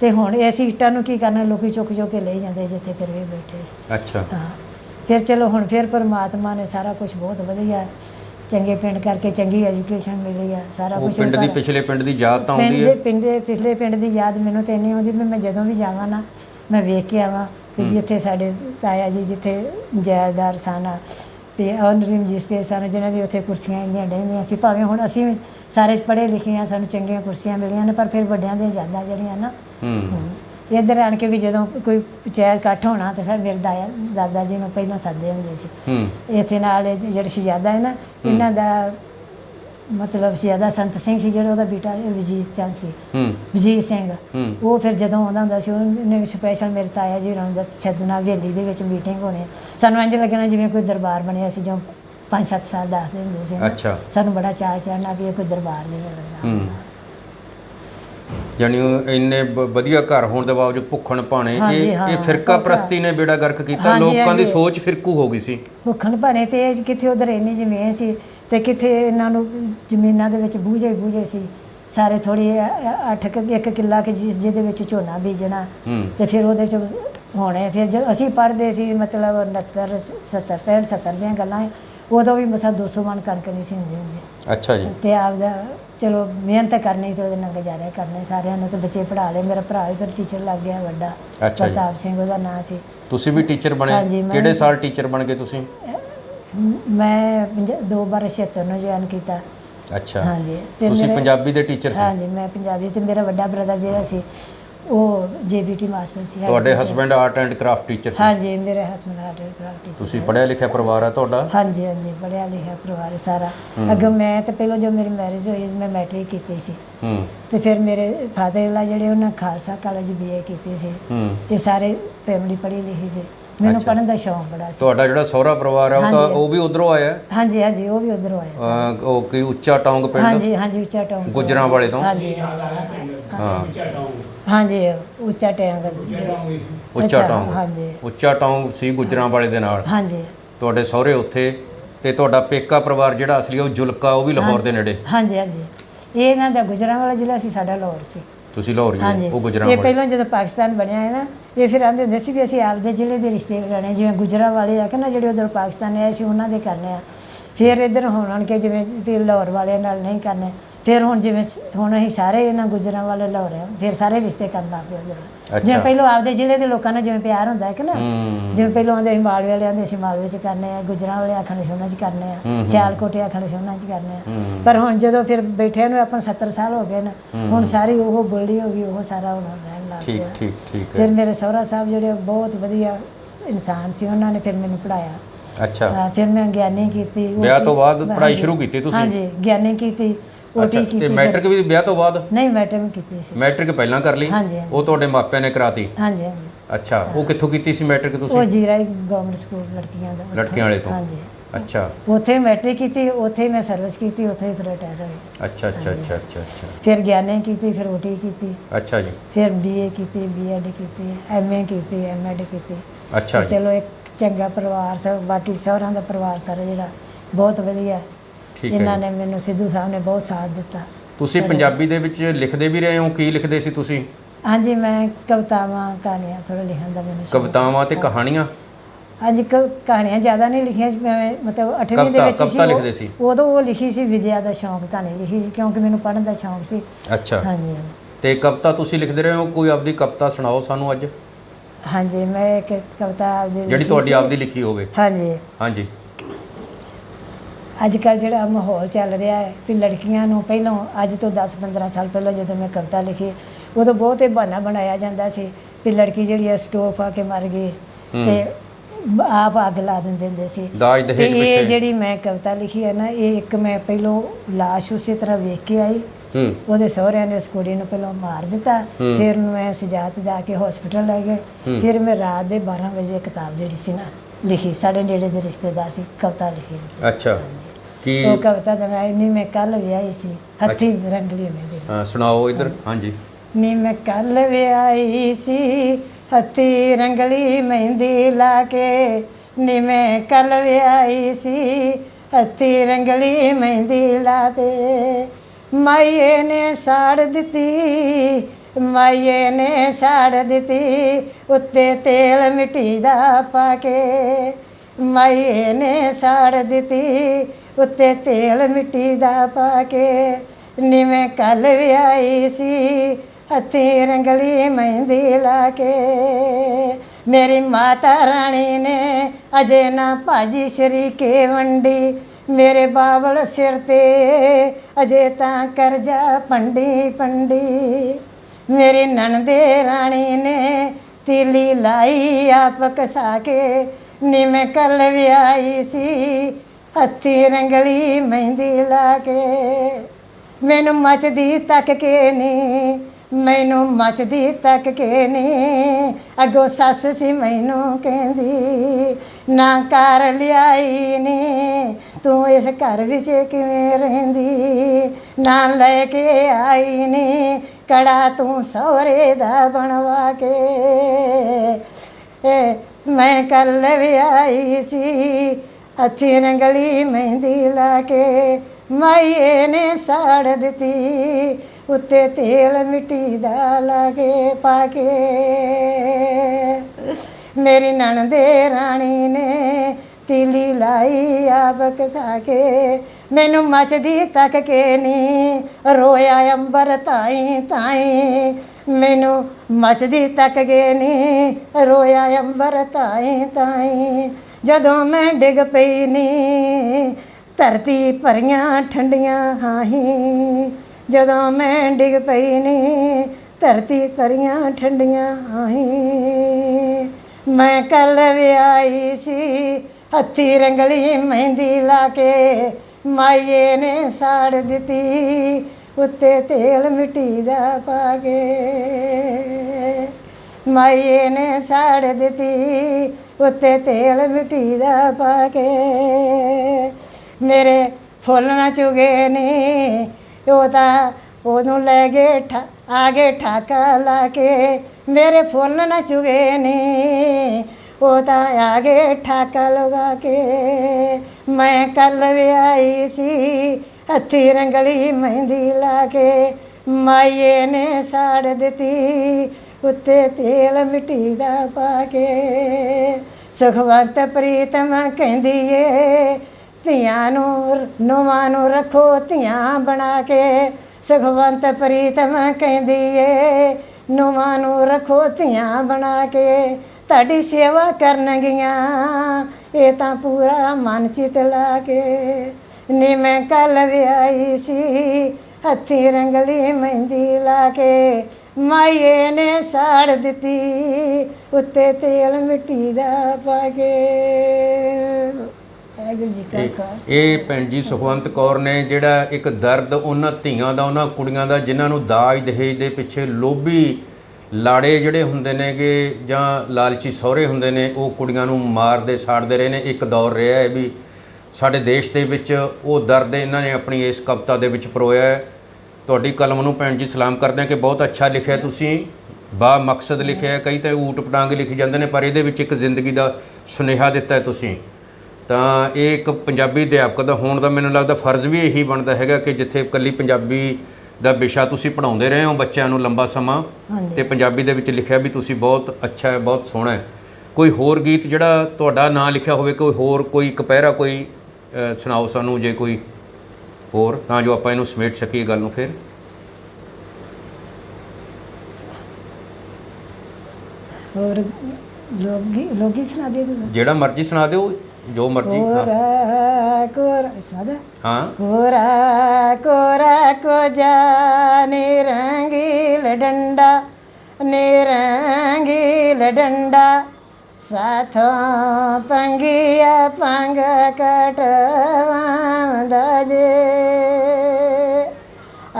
ਤੇ ਹੁਣ ਅਸੀਂ ਇੱਟਾਂ ਨੂੰ ਕੀ ਕਰਨਾ ਲੋਕੀ ਚੁੱਕ ਚੁੱਕ ਕੇ ਲੈ ਜਾਂਦੇ ਜਿੱਥੇ ਫਿਰ ਵੀ ਬੈਠੇ। ਸੀ ਅੱਛਾ। ਹਾਂ। ਫਿਰ ਚਲੋ ਹੁਣ ਫਿਰ ਪਰਮਾਤਮਾ ਨੇ ਸਾਰਾ ਕੁਝ ਬਹੁਤ ਵਧੀਆ ਚੰਗੇ ਪਿੰਡ ਕਰਕੇ ਚੰਗੀ ਐਜੂਕੇਸ਼ਨ ਮਿਲੀ ਆ ਸਾਰਾ ਕੁਝ ਪਿੰਡ ਦੀ ਪਿਛਲੇ ਪਿੰਡ ਦੀ ਯਾਦ ਤਾਂ ਆਉਂਦੀ ਹੈ? ਪਿੰਡ ਦੇ ਪਿਛਲੇ ਪਿੰਡ ਦੀ ਯਾਦ ਮੈਨੂੰ ਤੇ ਇੰਨੀ ਆਉਂਦੀ ਵੀ ਮੈਂ ਜਦੋਂ ਵੀ ਜਾਵਾਂ ਨਾ ਮੈਂ ਵੇਖ ਕੇ ਆਵਾਂ। ਕਿ ਜਿੱਥੇ ਸਾਡੇ ਤਾਇਆ ਜੀ ਜਿੱਥੇ ਜਾਇਦਾਰ ਸਨ ਤੇ ਅਨਰਿਮ ਜਿਸਤੇ ਸਨ ਜਿਨ੍ਹਾਂ ਦੀ ਉੱਥੇ ਕੁਰਸੀਆਂ ਇੰਨੀਆਂ ਡੈਂਦੀਆਂ ਸੀ। ਭਾਵੇਂ ਹੁਣ ਅਸੀਂ ਵੀ ਸਾਰੇ ਪੜ੍ਹੇ ਲਿਖੇ ਆ ਸਾਨੂੰ ਚੰਗੀਆਂ ਕੁਰਸੀਆਂ ਮਿਲੀਆਂ ਨੇ ਪਰ ਫਿਰ ਵੱਡਿਆਂ ਦੀਆਂ ਯਾਦਾਂ ਜਿਹੜੀਆਂ ਨਾ ਹੂੰ। ਇੱਧਰ ਆਣ ਕੇ ਵੀ ਜਦੋਂ ਕੋਈ ਚੈਰ ਇਕੱਠ ਹੋਣਾ ਤੇ ਸਾਡੇ ਮੇਰੇ ਦਾਇਆ ਦਾਦਾ ਜੀ ਨੂੰ ਪਹਿਲਾਂ ਸੱਦੇ ਹੁੰਦੇ ਸੀ। ਹੂੰ। ਇੱਥੇ ਨਾਲ ਜਿਹੜੇ ਸ਼ਹਿਜ਼ਾਦਾ ਹੈ ਨਾ ਇਹਨਾਂ ਦਾ ਮਤਲਬ ਸ਼ਹਿਜ਼ਾਦਾ ਸੰਤ ਸਿੰਘ ਸੀ ਜਿਹੜਾ ਉਹਦਾ ਬੇਟਾ ਵਜੀਤ ਚੰਦ ਸੀ। ਹੂੰ। ਵਜੀਰ ਸਿੰਘ। ਉਹ ਫਿਰ ਜਦੋਂ ਆਉਂਦਾ ਹੁੰਦਾ ਸੀ ਉਹਨੇ ਸਪੈਸ਼ਲ ਮੇਰੇ ਤਾਇਆ ਜੀ ਹੋਰਾਂ ਦਾ ਛੱਡਣਾ ਹਵੇਲੀ ਦੇ ਵਿੱਚ ਮੀਟਿੰਗ ਹੋਣੀ ਸਾਨੂੰ ਇੰਝ ਲੱਗਣਾ ਜਿਵੇਂ ਕੋਈ ਦਰਬਾਰ ਬਣਿਆ ਸੀ ਜੋ 5-7 ਸਾਲ ਦੱਸਦੇ ਹੁੰਦੇ ਸੀ। ਅੱਛਾ। ਸਾਨੂੰ ਬੜਾ ਚਾਅ ਚੜਨਾ ਵੀ ਇਹ ਕੋਈ ਦਰਬਾਰ ਜਿਹਾ ਲੱਗਦਾ। ਹੂੰ। ਜਾਨੀ ਉਹ ਇੰਨੇ ਵਧੀਆ ਘਰ ਹੋਣ ਦੇ ਬਾਵਜੂਦ ਭੁੱਖਣ ਭਾਣੇ ਇਹ ਇਹ ਫਿਰਕਾ। ਪ੍ਰਸਤੀ ਨੇ ਬੇੜਾ ਗਰਕ ਕੀਤਾ। ਲੋਕਾਂ ਦੀ। ਸੋਚ ਫਿਰਕੂ ਹੋ ਗਈ ਸੀ। ਭੁੱਖਣ ਭਾਣੇ ਤੇ ਕਿੱਥੇ ਉਧਰ ਇੰਨੀ ਜ਼ਮੀਨ ਸੀ ਤੇ ਕਿੱਥੇ ਇਹਨਾਂ ਨੂੰ ਜ਼ਮੀਨਾਂ ਦੇ ਵਿੱਚ ਬੂਝੇ ਬੂਝੇ ਸੀ। ਸਾਰੇ ਥੋੜੀ 8 ਇੱਕ ਕਿੱਲਾ ਕਿ ਜਿਸ ਜਿਹਦੇ ਵਿੱਚ ਝੋਨਾ ਬੀਜਣਾ। ਤੇ ਫਿਰ ਉਹਦੇ ਚ ਹੋਣੇ ਫਿਰ ਜਦ ਅਸੀਂ ਪੜ੍ਹਦੇ ਸੀ ਮਤਲਬ 69 70 65 70 ਦੀਆਂ ਗੱਲਾਂ ਉਦੋਂ ਵੀ ਮਸਾ 200 ਮਣ ਕਣਕ ਨਹੀਂ ਸੀ ਹੁੰਦੀ ਹੁੰਦੀ। ਅੱਛਾ ਜੀ। ਤੇ ਆਪਦਾ ਚਲੋ ਮਿਹਨਤ ਕਰਨੀ ਤੇ ਉਹਦੇ ਨਾਲ ਗੁਜ਼ਾਰਾ ਕਰਨੇ ਸਾਰਿਆਂ ਨੇ ਤੇ ਬੱਚੇ ਪੜ੍ਹਾ ਲਏ। ਮੇਰਾ ਭਰਾ ਵੀ ਫਿਰ ਟੀਚਰ ਲੱਗ ਗਿਆ ਵੱਡਾ। ਪ੍ਰਤਾਪ ਸਿੰਘ ਉਹਦਾ ਨਾਂ ਸੀ। ਤੁਸੀਂ ਵੀ ਟੀਚਰ ਬਣੇ? ਕਿਹੜੇ ਸਾਲ ਟੀਚਰ ਬਣ ਗਏ ਤੁਸੀਂ? ਮ- ਪੰਜ- ਦੋ ਬਾਰ 76 ਨੂੰ ਜੁਆਇਨ ਕੀਤਾ। ਅੱਛਾ। ਹਾਂਜੀ ਤੇ ਤੁਸੀਂ ਮੇਰੇ ਪੰਜਾਬੀ ਦੇ ਟੀਚਰ ਸੀ? ਹਾਂਜੀ ਮੈਂ ਪੰਜਾਬੀ ਤੇ ਮੇਰਾ ਵੱਡਾ ਬ੍ਰਦਰ ਜਿਹੜਾ ਸੀ ਉਹ ਜੀਬੀਟੀ ਮਾਸਟਰ ਸੀ ਤੁਹਾਡੇ husband art and craft teacher ਸੀ? ਹਾਂਜੀ ਮੇਰੇ ਹਸਬੰਡ ਆਰਟ ਕਰਾਫਟ ਟੀਚਰ ਤੁਸੀਂ ਪੜ੍ਹਿਆ ਲਿਖਿਆ ਪਰਿਵਾਰ ਹੈ ਤੁਹਾਡਾ? ਹਾਂਜੀ ਹਾਂਜੀ ਪੜਿਆ ਲਿਖਿਆ ਪਰਿਵਾਰ ਹੈ ਸਾਰਾ। ਅੱਗੇ ਮੈਂ ਤੇ ਪਹਿਲਾਂ ਜੋ ਮੇਰੀ ਮੈਰਿਜ ਹੋਈ ਮੈਂ ਮੈਟ੍ਰਿਕ ਕੀਤੀ ਸੀ। ਹੂੰ। ਤੇ ਫਿਰ ਮੇਰੇ ਫਾਦਰ ਜਿਹੜੇ ਉਹਨਾਂ ਖਾਲਸਾ ਕਾਲਜ ਬੀਏ ਕੀਤੀ ਸੀ। ਹੂੰ। ਇਹ ਸਾਰੇ ਫੈਮਿਲੀ ਪੜ੍ਹੀ ਲਿਖੀ ਸੀ। ਮੈਨੂੰ ਪੜ੍ਹਨ ਦਾ ਸ਼ੌਂਕ ਬੜਾ ਸੀ। ਤੁਹਾਡਾ ਜਿਹੜਾ ਸਹੁਰਾ ਪਰਿਵਾਰ ਹੈ ਉਹ ਤਾਂ ਉਹ ਵੀ ਉਧਰੋਂ ਆਇਆ? ਹੈ? ਹਾਂਜੀ ਹਾਂਜੀ ਉਹ ਵੀ ਉਧਰੋਂ ਆਇਆ ਸੀ। ਅਹ, ਉਹ ਕੀ ਉੱਚਾ ਟੌਂਗ ਪਿੰਡ? ਹਾਂਜੀ ਹਾਂਜੀ ਉੱਚਾ ਟਾਊਨ ਗੁਜਰਾਂ ਵਾਲੇ ਤੋਂ? ਹਾਂਜੀ। ਹਾਂ। ਹਾਂਜੀ ਉੱਚਾ ਟੈਂਗ। ਉੱਚਾ ਟੌਂਗ। ਹਾਂਜੀ। ਉੱਚਾ ਟੌਂਗ ਸੀ ਗੁਜਰਾਂ ਵਾਲੇ ਦੇ ਨਾਲ। ਹਾਂਜੀ। ਤੁਹਾਡੇ ਸਹੁਰੇ ਉੱਥੇ ਤੇ ਤੁਹਾਡਾ ਪੇਕਾ ਪਰਿਵਾਰ ਜਿਹੜਾ ਅਸਲੀ ਉਹ ਜੁਲਕਾ ਉਹ ਵੀ ਲਾਹੌਰ ਦੇ ਨੇੜੇ? ਹਾਂਜੀ ਹਾਂਜੀ। ਇਹ ਇਹਨਾਂ ਦਾ ਗੁਜਰਾਂ ਵਾਲਾ ਜ਼ਿਲ੍ਹਾ ਸੀ ਸਾਡਾ ਲਾਹੌਰ ਸੀ। ਤੁਸੀਂ ਲਾਹੌਰੀ ਹੋ ਉਹ ਗੁਜਰਾਂ ਇਹ ਪਹਿਲਾਂ ਜਦੋਂ ਪਾਕਿਸਤਾਨ ਬਣਿਆ ਹੈ ਨਾ ਇਹ ਫਿਰ ਆਂਦੇ ਹੁੰਦੇ ਸੀ ਵੀ ਅਸੀਂ ਆਪਦੇ ਜ਼ਿਲ੍ਹੇ ਦੇ ਰਿਸ਼ਤੇ ਕਰਾਣੇ ਜਿਵੇਂ ਗੁਜਰਾਂ ਵਾਲੇ ਆ ਕਿ ਨਾ ਜਿਹੜੇ ਉਧਰ ਪਾਕਿਸਤਾਨ ਆਏ ਸੀ ਉਹਨਾਂ ਦੇ ਕਰਨੇ ਆ। ਫਿਰ ਇੱਧਰ ਹੁਣ ਆਣ ਕੇ ਜਿਵੇਂ ਵੀ ਲਾਹੌਰ ਵਾਲਿਆਂ ਨਾਲ ਨਹੀਂ ਕਰਨੇ। ਫਿਰ ਹੁਣ ਜਿਵੇਂ ਸ- ਹੁਣ ਅਸੀਂ ਸਾਰੇ ਇਹਨਾਂ ਗੁਜਰਾਂ ਵਾਲੇ ਲਾਹੌਰ ਆ ਫਿਰ ਸਾਰੇ ਰਿਸ਼ਤੇ ਕਰਨ ਲੱਗ ਪਏ ਉਧਰ ਜਿਵੇਂ ਪਹਿਲਾਂ ਆਪਦੇ ਜ਼ਿਲ੍ਹੇ ਦੇ ਲੋਕਾਂ ਨਾਲ ਜਿਵੇਂ ਪਿਆਰ ਹੁੰਦਾ ਹੈ ਕਿ ਨਾ ਹੂੰ। ਜਿਵੇਂ ਪਹਿਲਾਂ ਆਉਂਦੇ ਸੀ ਮਾਲਵੇ ਵਾਲੇ ਆਉਂਦੇ ਮਾਲਵੇ ਚ ਕਰਨੇ ਆ ਗੁਜਰਾਂ ਵਾਲੇ ਆਖਣ ਸੀ ਉਹਨਾਂ ਚ ਕਰਨੇ ਆ ਸਿਆਲਕੋਟੇ ਆਖਣ ਸੀ ਉਹਨਾਂ ਚ ਕਰਨੇ ਆ। ਪਰ ਹੁਣ ਜਦੋਂ ਫਿਰ ਬੈਠਿਆਂ ਨੂੰ ਆਪਾਂ ਨੂੰ 70 ਸਾਲ ਹੋ ਗਏ ਨਾ ਹੁਣ ਸਾਰੀ ਉਹ ਬੋਲੀ ਹੋ ਗਈ ਉਹ ਸਾਰਾ ਹੁਣ ਰਹਿਣ ਲੱਗ ਠੀਕ ਪਿਆ। ਠੀਕ ਠੀਕ ਹੈ। ਫਿਰ ਮੇਰੇ ਸਹੁਰਾ ਸਾਹਿਬ ਜਿਹੜੇ ਬਹੁਤ ਵਧੀਆ ਇਨਸਾਨ ਸੀ ਉਹਨਾਂ ਨੇ ਫਿਰ ਮੈਨੂੰ ਪੜਾਇਆ ਅੱਛਾ। ਫਿਰ ਮੈਂ ਗਿਆਨੀ ਕੀਤੀ ਉਹ ਵਿਆਹ ਤੋਂ ਬਾਅਦ। ਪੜ੍ਹਾਈ ਸ਼ੁਰੂ ਕੀਤੀ ਤੁਸੀਂ? ਹਾਂਜੀ ਗਿਆਨੀ ਕੀਤੀ। ਅੱਛਾ ਤੇ ਕੀਤੀ ਮੈਟ੍ਰਿਕ ਵੀ ਵਿਆਹ ਤੋਂ ਬਾਅਦ? ਨਹੀਂ ਮੈਟਰ ਕੀਤੀ ਸੀ। ਮੈਟ੍ਰਿਕ ਪਹਿਲਾਂ ਕਰ ਲਈ? ਹਾਂਜੀ ਹਾਂਜੀ। ਉਹ ਤੁਹਾਡੇ ਮਾਪਿਆਂ ਨੇ ਕਰਾਤੀ? ਹਾਂਜੀ ਹਾਂਜੀ। ਅੱਛਾ ਉਹ ਕਿੱਥੋਂ ਕੀਤੀ ਸੀ ਮੈਟ੍ਰਿਕ ਤੁਸੀਂ? ਉਹ ਜੀਰਾ ਗਵਰਨਮੈਂਟ ਸਕੂਲ ਲੜਕੀਆਂ ਦਾ ਉੱਥੋਂ। ਲੜਕੀਆਂ ਵਾਲੇ ਤੋਂ? ਹਾਂਜੀ। ਅੱਛਾ। ਉੱਥੇ ਮੈਟ੍ਰਿਕ ਕੀਤੀ ਉੱਥੇ ਮੈਂ ਸਰਵਿਸ ਕੀਤੀ ਉੱਥੇ ਹੀ ਫਿਰ ਰਿਟਾਇਰ ਹੋਈ ਅੱਛਾ ਅੱਛਾ ਅੱਛਾ ਅੱਛਾ ਅੱਛਾ। ਫਿਰ ਗਿਆਨੀ ਕੀਤੀ ਫਿਰ ਓਟੀ ਕੀਤੀ। ਅੱਛਾ ਜੀ। ਫਿਰ ਬੀਏ ਕੀਤੀ ਬੀਐਡ ਕੀਤੀ ਐਮਏ ਕੀਤੀ ਐਮਐਡ ਕੀਤੀ। ਅੱਛਾ ਤੇ ਜੀ। ਚਲੋ ਇੱਕ ਚੰਗਾ ਪਰਿਵਾਰ ਸਭ ਬਾਕੀ ਸਹੁਰਿਆਂ ਦਾ ਪਰਿਵਾਰ ਸਾਰਾ ਜਿਹੜਾ ਬਹੁਤ ਵਧੀਆ। ਠੀਕ ਹੈ ਇਹਨਾਂ ਨੇ ਮੈਨੂੰ ਸਿੱਧੂ ਸਾਹਿਬ ਨੇ ਬਹੁਤ ਸਾਥ ਦਿੱਤਾ। ਤੁਸੀਂ ਪੰਜਾਬੀ ਦੇ ਵਿੱਚ ਲਿਖਦੇ ਵੀ ਰਹੇ ਹੋ? ਕੀ ਲਿਖਦੇ ਸੀ ਤੁਸੀਂ? ਹਾਂਜੀ ਮੈਂ ਕਵਿਤਾਵਾਂ ਕਹਾਣੀਆਂ ਥੋੜਾ ਲਿਖਣ ਦਾ ਮੈਨੂੰ ਸ਼ੌਕ ਕਵਿਤਾਵਾਂ ਤੇ ਕਹਾਣੀਆਂ? ਕ- ਕਹਾਣੀਆਂ ਜ਼ਿਆਦਾ ਨਹੀਂ ਲਿਖੀਆਂ ਮੈਂ ਮਤਲਬ 8ਵੀਂ ਦੇ ਕਵਿਤਾ- ਵਿੱਚ ਸੀ ਕਵਿਤਾ ਉਹ- ਲਿਖਦੇ ਸੀ। ਉਦੋਂ ਉਹ ਲਿਖੀ ਸੀ ਵਿਦਿਆ ਦਾ ਸ਼ੌਂਕ ਕਹਾਣੀ ਲਿਖੀ ਸੀ ਕਿਉਂਕਿ ਮੈਨੂੰ ਪੜ੍ਹਨ ਦਾ ਸ਼ੌਂਕ ਸੀ। ਅੱਛਾ। ਹਾਂਜੀ। ਤੇ ਕਵਿਤਾ ਤੁਸੀਂ ਲਿਖਦੇ ਰਹੇ ਹੋ? ਕੋਈ ਆਪਦੀ ਕਵਿਤਾ ਸੁਣਾਓ ਸਾਨੂੰ ਅੱਜ? ਹਾਂਜੀ ਮੈਂ ਇੱਕ ਕਵਿਤਾ ਆਪਦੀ ਜਿਹੜੀ ਲਿਖੀ ਤੁਹਾਡੀ ਸੀ। ਆਪਦੀ ਲਿਖੀ ਹੋਵੇ। ਹਾਂਜੀ। ਹਾਂਜੀ। ਅੱਜ ਕੱਲ ਜਿਹੜਾ ਮਾਹੌਲ ਚੱਲ ਰਿਹਾ ਹੈ ਕਿ ਲੜਕੀਆਂ ਨੂੰ ਪਹਿਲਾਂ ਅੱਜ ਤੋਂ 10-15 ਸਾਲ ਪਹਿਲਾਂ ਜਦੋਂ ਮੈਂ ਕਵਿਤਾ ਲਿਖੀ ਉਦੋਂ ਬਹੁਤ ਹੀ ਬਹਾਨਾ ਬਣਾਇਆ ਜਾਂਦਾ ਸੀ ਕਿ ਲੜਕੀ ਜਿਹੜੀ ਹੈ ਸਟੋਵ ਆ ਕੇ ਮਰ ਗਈ ਤੇ ਆਪ ਅੱਗ ਲਾ ਦਿੰਦੇ ਹੁੰਦੇ ਸੀ। ਦਾਜ ਤੇ ਇਹ ਜਿਹੜੀ ਮੈਂ ਕਵਿਤਾ ਲਿਖੀ ਹੈ ਨਾ ਇਹ ਇੱਕ ਮੈਂ ਪਹਿਲੋਂ ਲਾਸ਼ ਉਸੇ ਤਰ੍ਹਾਂ ਵੇਖ ਕੇ ਆਈ। ਉਹਦੇ ਸਹੁਰਿਆਂ ਨੇ ਉਸ ਕੁੜੀ ਨੂੰ ਪਹਿਲਾਂ ਮਾਰ ਦਿੱਤਾ। ਫਿਰ ਮੈਂ ਸਜਾਤ ਦਾ ਕੇ ਹਸਪੀਟਲ ਲੈ ਗਏ। ਫਿਰ ਮੈਂ ਰਾਤ ਦੇ 12 ਵਜੇ ਕਿਤਾਬ ਜਿਹੜੀ ਸੀ ਨਾ ਲਿਖੀ ਸਾਡੇ ਨੇੜੇ ਦੇ ਰਿਸ਼ਤੇਦਾਰ ਸੀ ਕਵਿਤਾ ਲਿਖੀ। ਅੱਛਾ ਕੀ ਉਹ ਕਵਿਤਾ ਦਾ ਨਾਂ ਨਹੀਂ ਮੈਂ ਕੱਲ ਵਿਆਹੀ ਸੀ ਹੱਥੀ ਰੰਗਲੀ ਮਹਿੰਦੀ ਹਾਂ, ਸੁਣਾਓ ਇਧਰ। ਹਾਂਜੀ। ਨੀ ਮੈਂ ਕੱਲ ਵਿਆਹੀ ਸੀ ਹੱਥੀ ਰੰਗਲੀ ਮਹਿੰਦੀ ਲਾ ਕੇ। ਨੀ ਮੈਂ ਕੱਲ ਵਿਆਹੀ ਸੀ ਹੱਥੀ ਰੰਗਲੀ ਮਹਿੰਦੀ ਲਾ ਦੇ ਮਾਈਏ ਨੇ ਸਾੜ ਦਿੱਤੀ ਮਾਈਏ ਨੇ ਸਾੜ ਦਿੱਤੀ, ਉੱਤੇ ਤੇਲ ਮਿੱਟੀ ਦਾ ਪਾ ਕੇ। ਮਾਈਏ ਨੇ ਸਾੜ ਦਿੱਤੀ, ਉੱਤੇ ਤੇਲ ਮਿੱਟੀ ਦਾ ਪਾ ਕੇ। ਨੀ ਮੈਂ ਕੱਲ ਵਿਆਹੀ ਸੀ, ਹੱਥੀ ਰੰਗਲੀ ਮਹਿੰਦੀ ਲਾ ਕੇ। ਮੇਰੀ ਮਾਤਾ ਰਾਣੀ ਨੇ ਅਜੇ ਨਾ ਭਾਜੀ ਸ਼ਰੀਕੇ ਵੰਡੀ। ਮੇਰੇ ਬਾਬਲ ਸਿਰ ਤੇ ਅਜੇ ਤਾਂ ਕਰਜ਼ਾ ਪੰਡੀ ਪੰਡੀ ਮੇਰੀ ਨਣਦੇ ਰਾਣੀ ਨੇ ਤੀਲੀ ਲਾਈ ਆਪ ਕਸਾ ਕੇ ਨੀ ਮੈਂ ਕੱਲ ਵਿਆਹੀ ਸੀ, ਹੱਥੀ ਰੰਗਲੀ ਮਹਿੰਦੀ ਲਾ ਕੇ। ਮੈਨੂੰ ਮੱਚਦੀ ਤੱਕ ਕੇ ਨੀ ਮੈਨੂੰ ਮੱਚਦੀ ਤੱਕ ਕੇ ਨੀ। ਅੱਗੋਂ ਸੱਸ ਸੀ ਮੈਨੂੰ ਕਹਿੰਦੀ, ਨਾ ਕਰ ਲਿਆਈ ਨੀ। ਤੂੰ ਇਸ ਘਰ ਵਿੱਚ ਕਿਵੇਂ ਰਹਿੰਦੀ? ਨਾ ਲੈ ਕੇ ਆਈ ਨੀ। ਕੜਾ ਤੂੰ ਸਹੁਰੇ ਦਾ ਬਣਵਾ ਕੇ। ਏ ਮੈਂ ਕੱਲ ਆਈ ਸੀ ਹੱਥੀ ਰੰਗਲੀ ਮਹਿੰਦੀ ਲਾ ਕੇ। ਮਾਈਏ ਨੇ ਸਾੜ ਦਿੱਤੀ। ਉੱਤੇ ਤੇਲ ਮਿੱਟੀ ਦਾ ਲਾਗੇ ਪਾ ਕੇ। ਮੇਰੀ ਨਣਦੇ ਰਾਣੀ ਨੇ ਤੀਲੀ ਲਾਈ ਆ ਬਕਸਾ ਕੇ। ਮੈਨੂੰ ਮੱਚਦੀ ਤੱਕ ਕੇ ਨੀ ਰੋਇਆ ਅੰਬਰ ਤਾਈ ਤਾਈ। ਮੈਨੂੰ ਮੱਚਦੀ ਤੱਕ ਕੇ ਨੀ ਰੋਇਆ ਅੰਬਰ ਤਾਈ ਤਾਈ। ਜਦੋਂ ਮੈਂ ਡਿੱਗ ਪਈ ਨੀ, ਧਰਤੀ ਭਰੀਆਂ ਠੰਡੀਆਂ ਹਾਹੀ। ਜਦੋਂ ਮੈਂ ਡਿੱਗ ਪਈ ਨੀ, ਧਰਤੀ ਭਰੀਆਂ ਠੰਡੀਆਂ ਆਈ ਮੈਂ ਕੱਲ ਵਿਆਹੀ ਸੀ, ਹੱਥੀ ਰੰਗਲੀ ਮਹਿੰਦੀ ਲਾ ਕੇ ਮਾਈਏ ਨੇ ਸਾੜ ਦਿੱਤੀ, ਉੱਤੇ ਤੇਲ ਮਿੱਟੀ ਦਾ ਪਾ ਕੇ। ਮਾਈਏ ਨੇ ਸਾੜ ਦਿੱਤੀ, ਉੱਤੇ ਤੇਲ ਮਿੱਟੀ ਦਾ ਪਾ ਕੇ। ਮੇਰੇ ਫੁੱਲ ਨਾ ਚੁਗੇ ਨੇ ਉਹ ਤਾਂ ਉਹਨੂੰ ਲੈ ਗਏ ਠਾ, ਆ ਗਏ ਠਾਕਾ ਲਾ ਕੇ। ਮੇਰੇ ਫੁੱਲ ਨਾ ਚੁਗੇ ਨੇ, ਉਹ ਤਾਂ ਆ ਗਏ ਠਾਕਾ ਲਗਾ ਕੇ। ਮੈਂ ਕੱਲ ਵਿਆਹੀ ਸੀ, ਹੱਥੀ ਰੰਗਲੀ ਮਹਿੰਦੀ ਲਾ ਕੇ। ਮਾਈਏ ਨੇ ਸਾੜ ਦਿੱਤੀ, ਉੱਤੇ ਤੇਲ ਮਿੱਟੀ ਦਾ ਪਾ ਕੇ। ਸੁਖਵੰਤ ਪ੍ਰੀਤਮ ਕਹਿੰਦੀ ਏ ਧੀਆਂ ਨੂੰ ਨੂੰਹਾਂ ਨੂੰ ਰੱਖੋ, ਧੀਆਂ ਬਣਾ ਕੇ। ਸੁਖਵੰਤ ਪ੍ਰੀਤਮ ਕਹਿੰਦੀ ਏ, ਨੂੰਹਾਂ ਨੂੰ ਰੱਖੋ, ਧੀਆਂ ਬਣਾ ਕੇ। ਤੁਹਾਡੀ ਸੇਵਾ ਕਰਨਗੀਆਂ, ਇਹ ਤਾਂ ਪੂਰਾ ਮਨ ਚਿਤ ਲਾ ਕੇ। ਨੀ ਮੈਂ ਕੱਲ ਵਿਆਹੀ ਸੀ, ਹੱਥੀ ਰੰਗਲੀ ਮਹਿੰਦੀ ਲਾ ਕੇ। ਮਾਈਏ ਨੇ ਸਾੜ ਦਿੱਤੀ, ਉੱਤੇ ਤੇਲ ਮਿੱਟੀ ਦਾ ਪਾ ਕੇ। ਵਾਹਿਗੁਰੂ ਜੀ ਕਾ ਇਹ- ਖਾਲਸਾ। ਇਹ ਭੈਣ ਜੀ ਸੁਖਵੰਤ ਕੌਰ ਨੇ ਜਿਹੜਾ ਇੱਕ ਦਰਦ ਉਹਨਾਂ ਧੀਆਂ ਦਾ ਉਹਨਾਂ ਕੁੜੀਆਂ ਦਾ ਜਿਨ੍ਹਾਂ ਨੂੰ ਦਾਜ ਦਹੇਜ ਦੇ ਪਿੱਛੇ ਲੋਭੀ ਲਾੜੇ ਜਿਹੜੇ ਹੁੰਦੇ ਨੇਗੇ ਜਾਂ ਲਾਲਚੀ ਸਹੁਰੇ ਹੁੰਦੇ ਨੇ ਉਹ ਕੁੜੀਆਂ ਨੂੰ ਮਾਰਦੇ ਸਾੜਦੇ ਰਹੇ ਨੇ। ਇੱਕ ਦੌਰ ਰਿਹਾ ਹੈ ਵੀ ਸਾਡੇ ਦੇਸ਼ ਦੇ ਵਿੱਚ ਉਹ ਦਰਦ ਇਹਨਾਂ ਨੇ ਆਪਣੀ ਇਸ ਕਵਿਤਾ ਦੇ ਵਿੱਚ ਪਰੋਇਆ ਹੈ। ਤੁਹਾਡੀ ਕਲਮ ਨੂੰ ਭੈਣ ਜੀ ਸਲਾਮ ਕਰਦੇ ਹਾਂ ਕਿ ਬਹੁਤ ਅੱਛਾ ਲਿਖਿਆ ਤੁਸੀਂ। ਬਾ ਮਕਸਦ ਲਿਖਿਆ। ਕਈ ਤਾਂ ਊਟ ਪਟਾਂਗ ਲਿਖੀ ਜਾਂਦੇ ਨੇ ਪਰ ਇਹਦੇ ਵਿੱਚ ਇੱਕ ਜ਼ਿੰਦਗੀ ਦਾ ਸੁਨੇਹਾ ਦਿੱਤਾ ਹੈ ਤੁਸੀਂ। ਤਾਂ ਇਹ ਇੱਕ ਪੰਜਾਬੀ ਅਧਿਆਪਕ ਦਾ ਹੋਣ ਦਾ ਮੈਨੂੰ ਲੱਗਦਾ ਫਰਜ਼ ਵੀ ਇਹੀ ਬਣਦਾ ਹੈਗਾ ਕਿ ਜਿੱਥੇ ਇਕੱਲੀ ਪੰਜਾਬੀ ਦਾ ਵਿਸ਼ਾ ਤੁਸੀਂ ਪੜਾਉਂਦੇ ਰਹੇ ਹੋ ਬੱਚਿਆਂ ਨੂੰ ਲੰਬਾ ਸਮਾਂ ਤੇ ਪੰਜਾਬੀ ਦੇ ਵਿੱਚ ਲਿਖਿਆ ਵੀ ਤੁਸੀਂ ਬਹੁਤ ਅੱਛਾ ਹੈ ਬਹੁਤ ਸੋਹਣਾ ਹੈ। ਕੋਈ ਹੋਰ ਗੀਤ ਜਿਹੜਾ ਤੁਹਾਡਾ ਨਾਂ ਲਿਖਿਆ ਹੋਵੇ ਕੋਈ ਹੋਰ ਕੋਈ ਕਪਹਿਰਾ ਕੋਈ ਸੁਣਾਓ ਸਾਨੂੰ ਜੇ ਕੋਈ ਹੋਰ ਤਾਂ ਜੋ ਆਪਾਂ ਇਹਨੂੰ ਸਮੇਟ ਸਕੀਏ ਗੱਲ ਨੂੰ ਫਿਰ। ਹੋਰ ਲੋਗੀ ਲੋਗੀ ਸੁਣਾ ਦਿਓ ਜਿਹੜਾ ਮਰਜ਼ੀ ਸੁਣਾ ਦਿਓ ਜੋ ਮਰਜ਼ੀ ਕੋਰਾ ਕੋਰਾ ਸਾਦਾ ਹਾਂ। ਕੋਰਾ ਕੋਰਾ ਕੋ ਜਾਨੇ ਰੰਗੀਲ ਡੰਡਾ ਨਿਰੰਗੀਲ ਡੰਡਾ ਸਾਥੋਂ ਪੰਗੀਆ ਪੰਗ ਕਟਵਾਂਦਾ ਜੇ।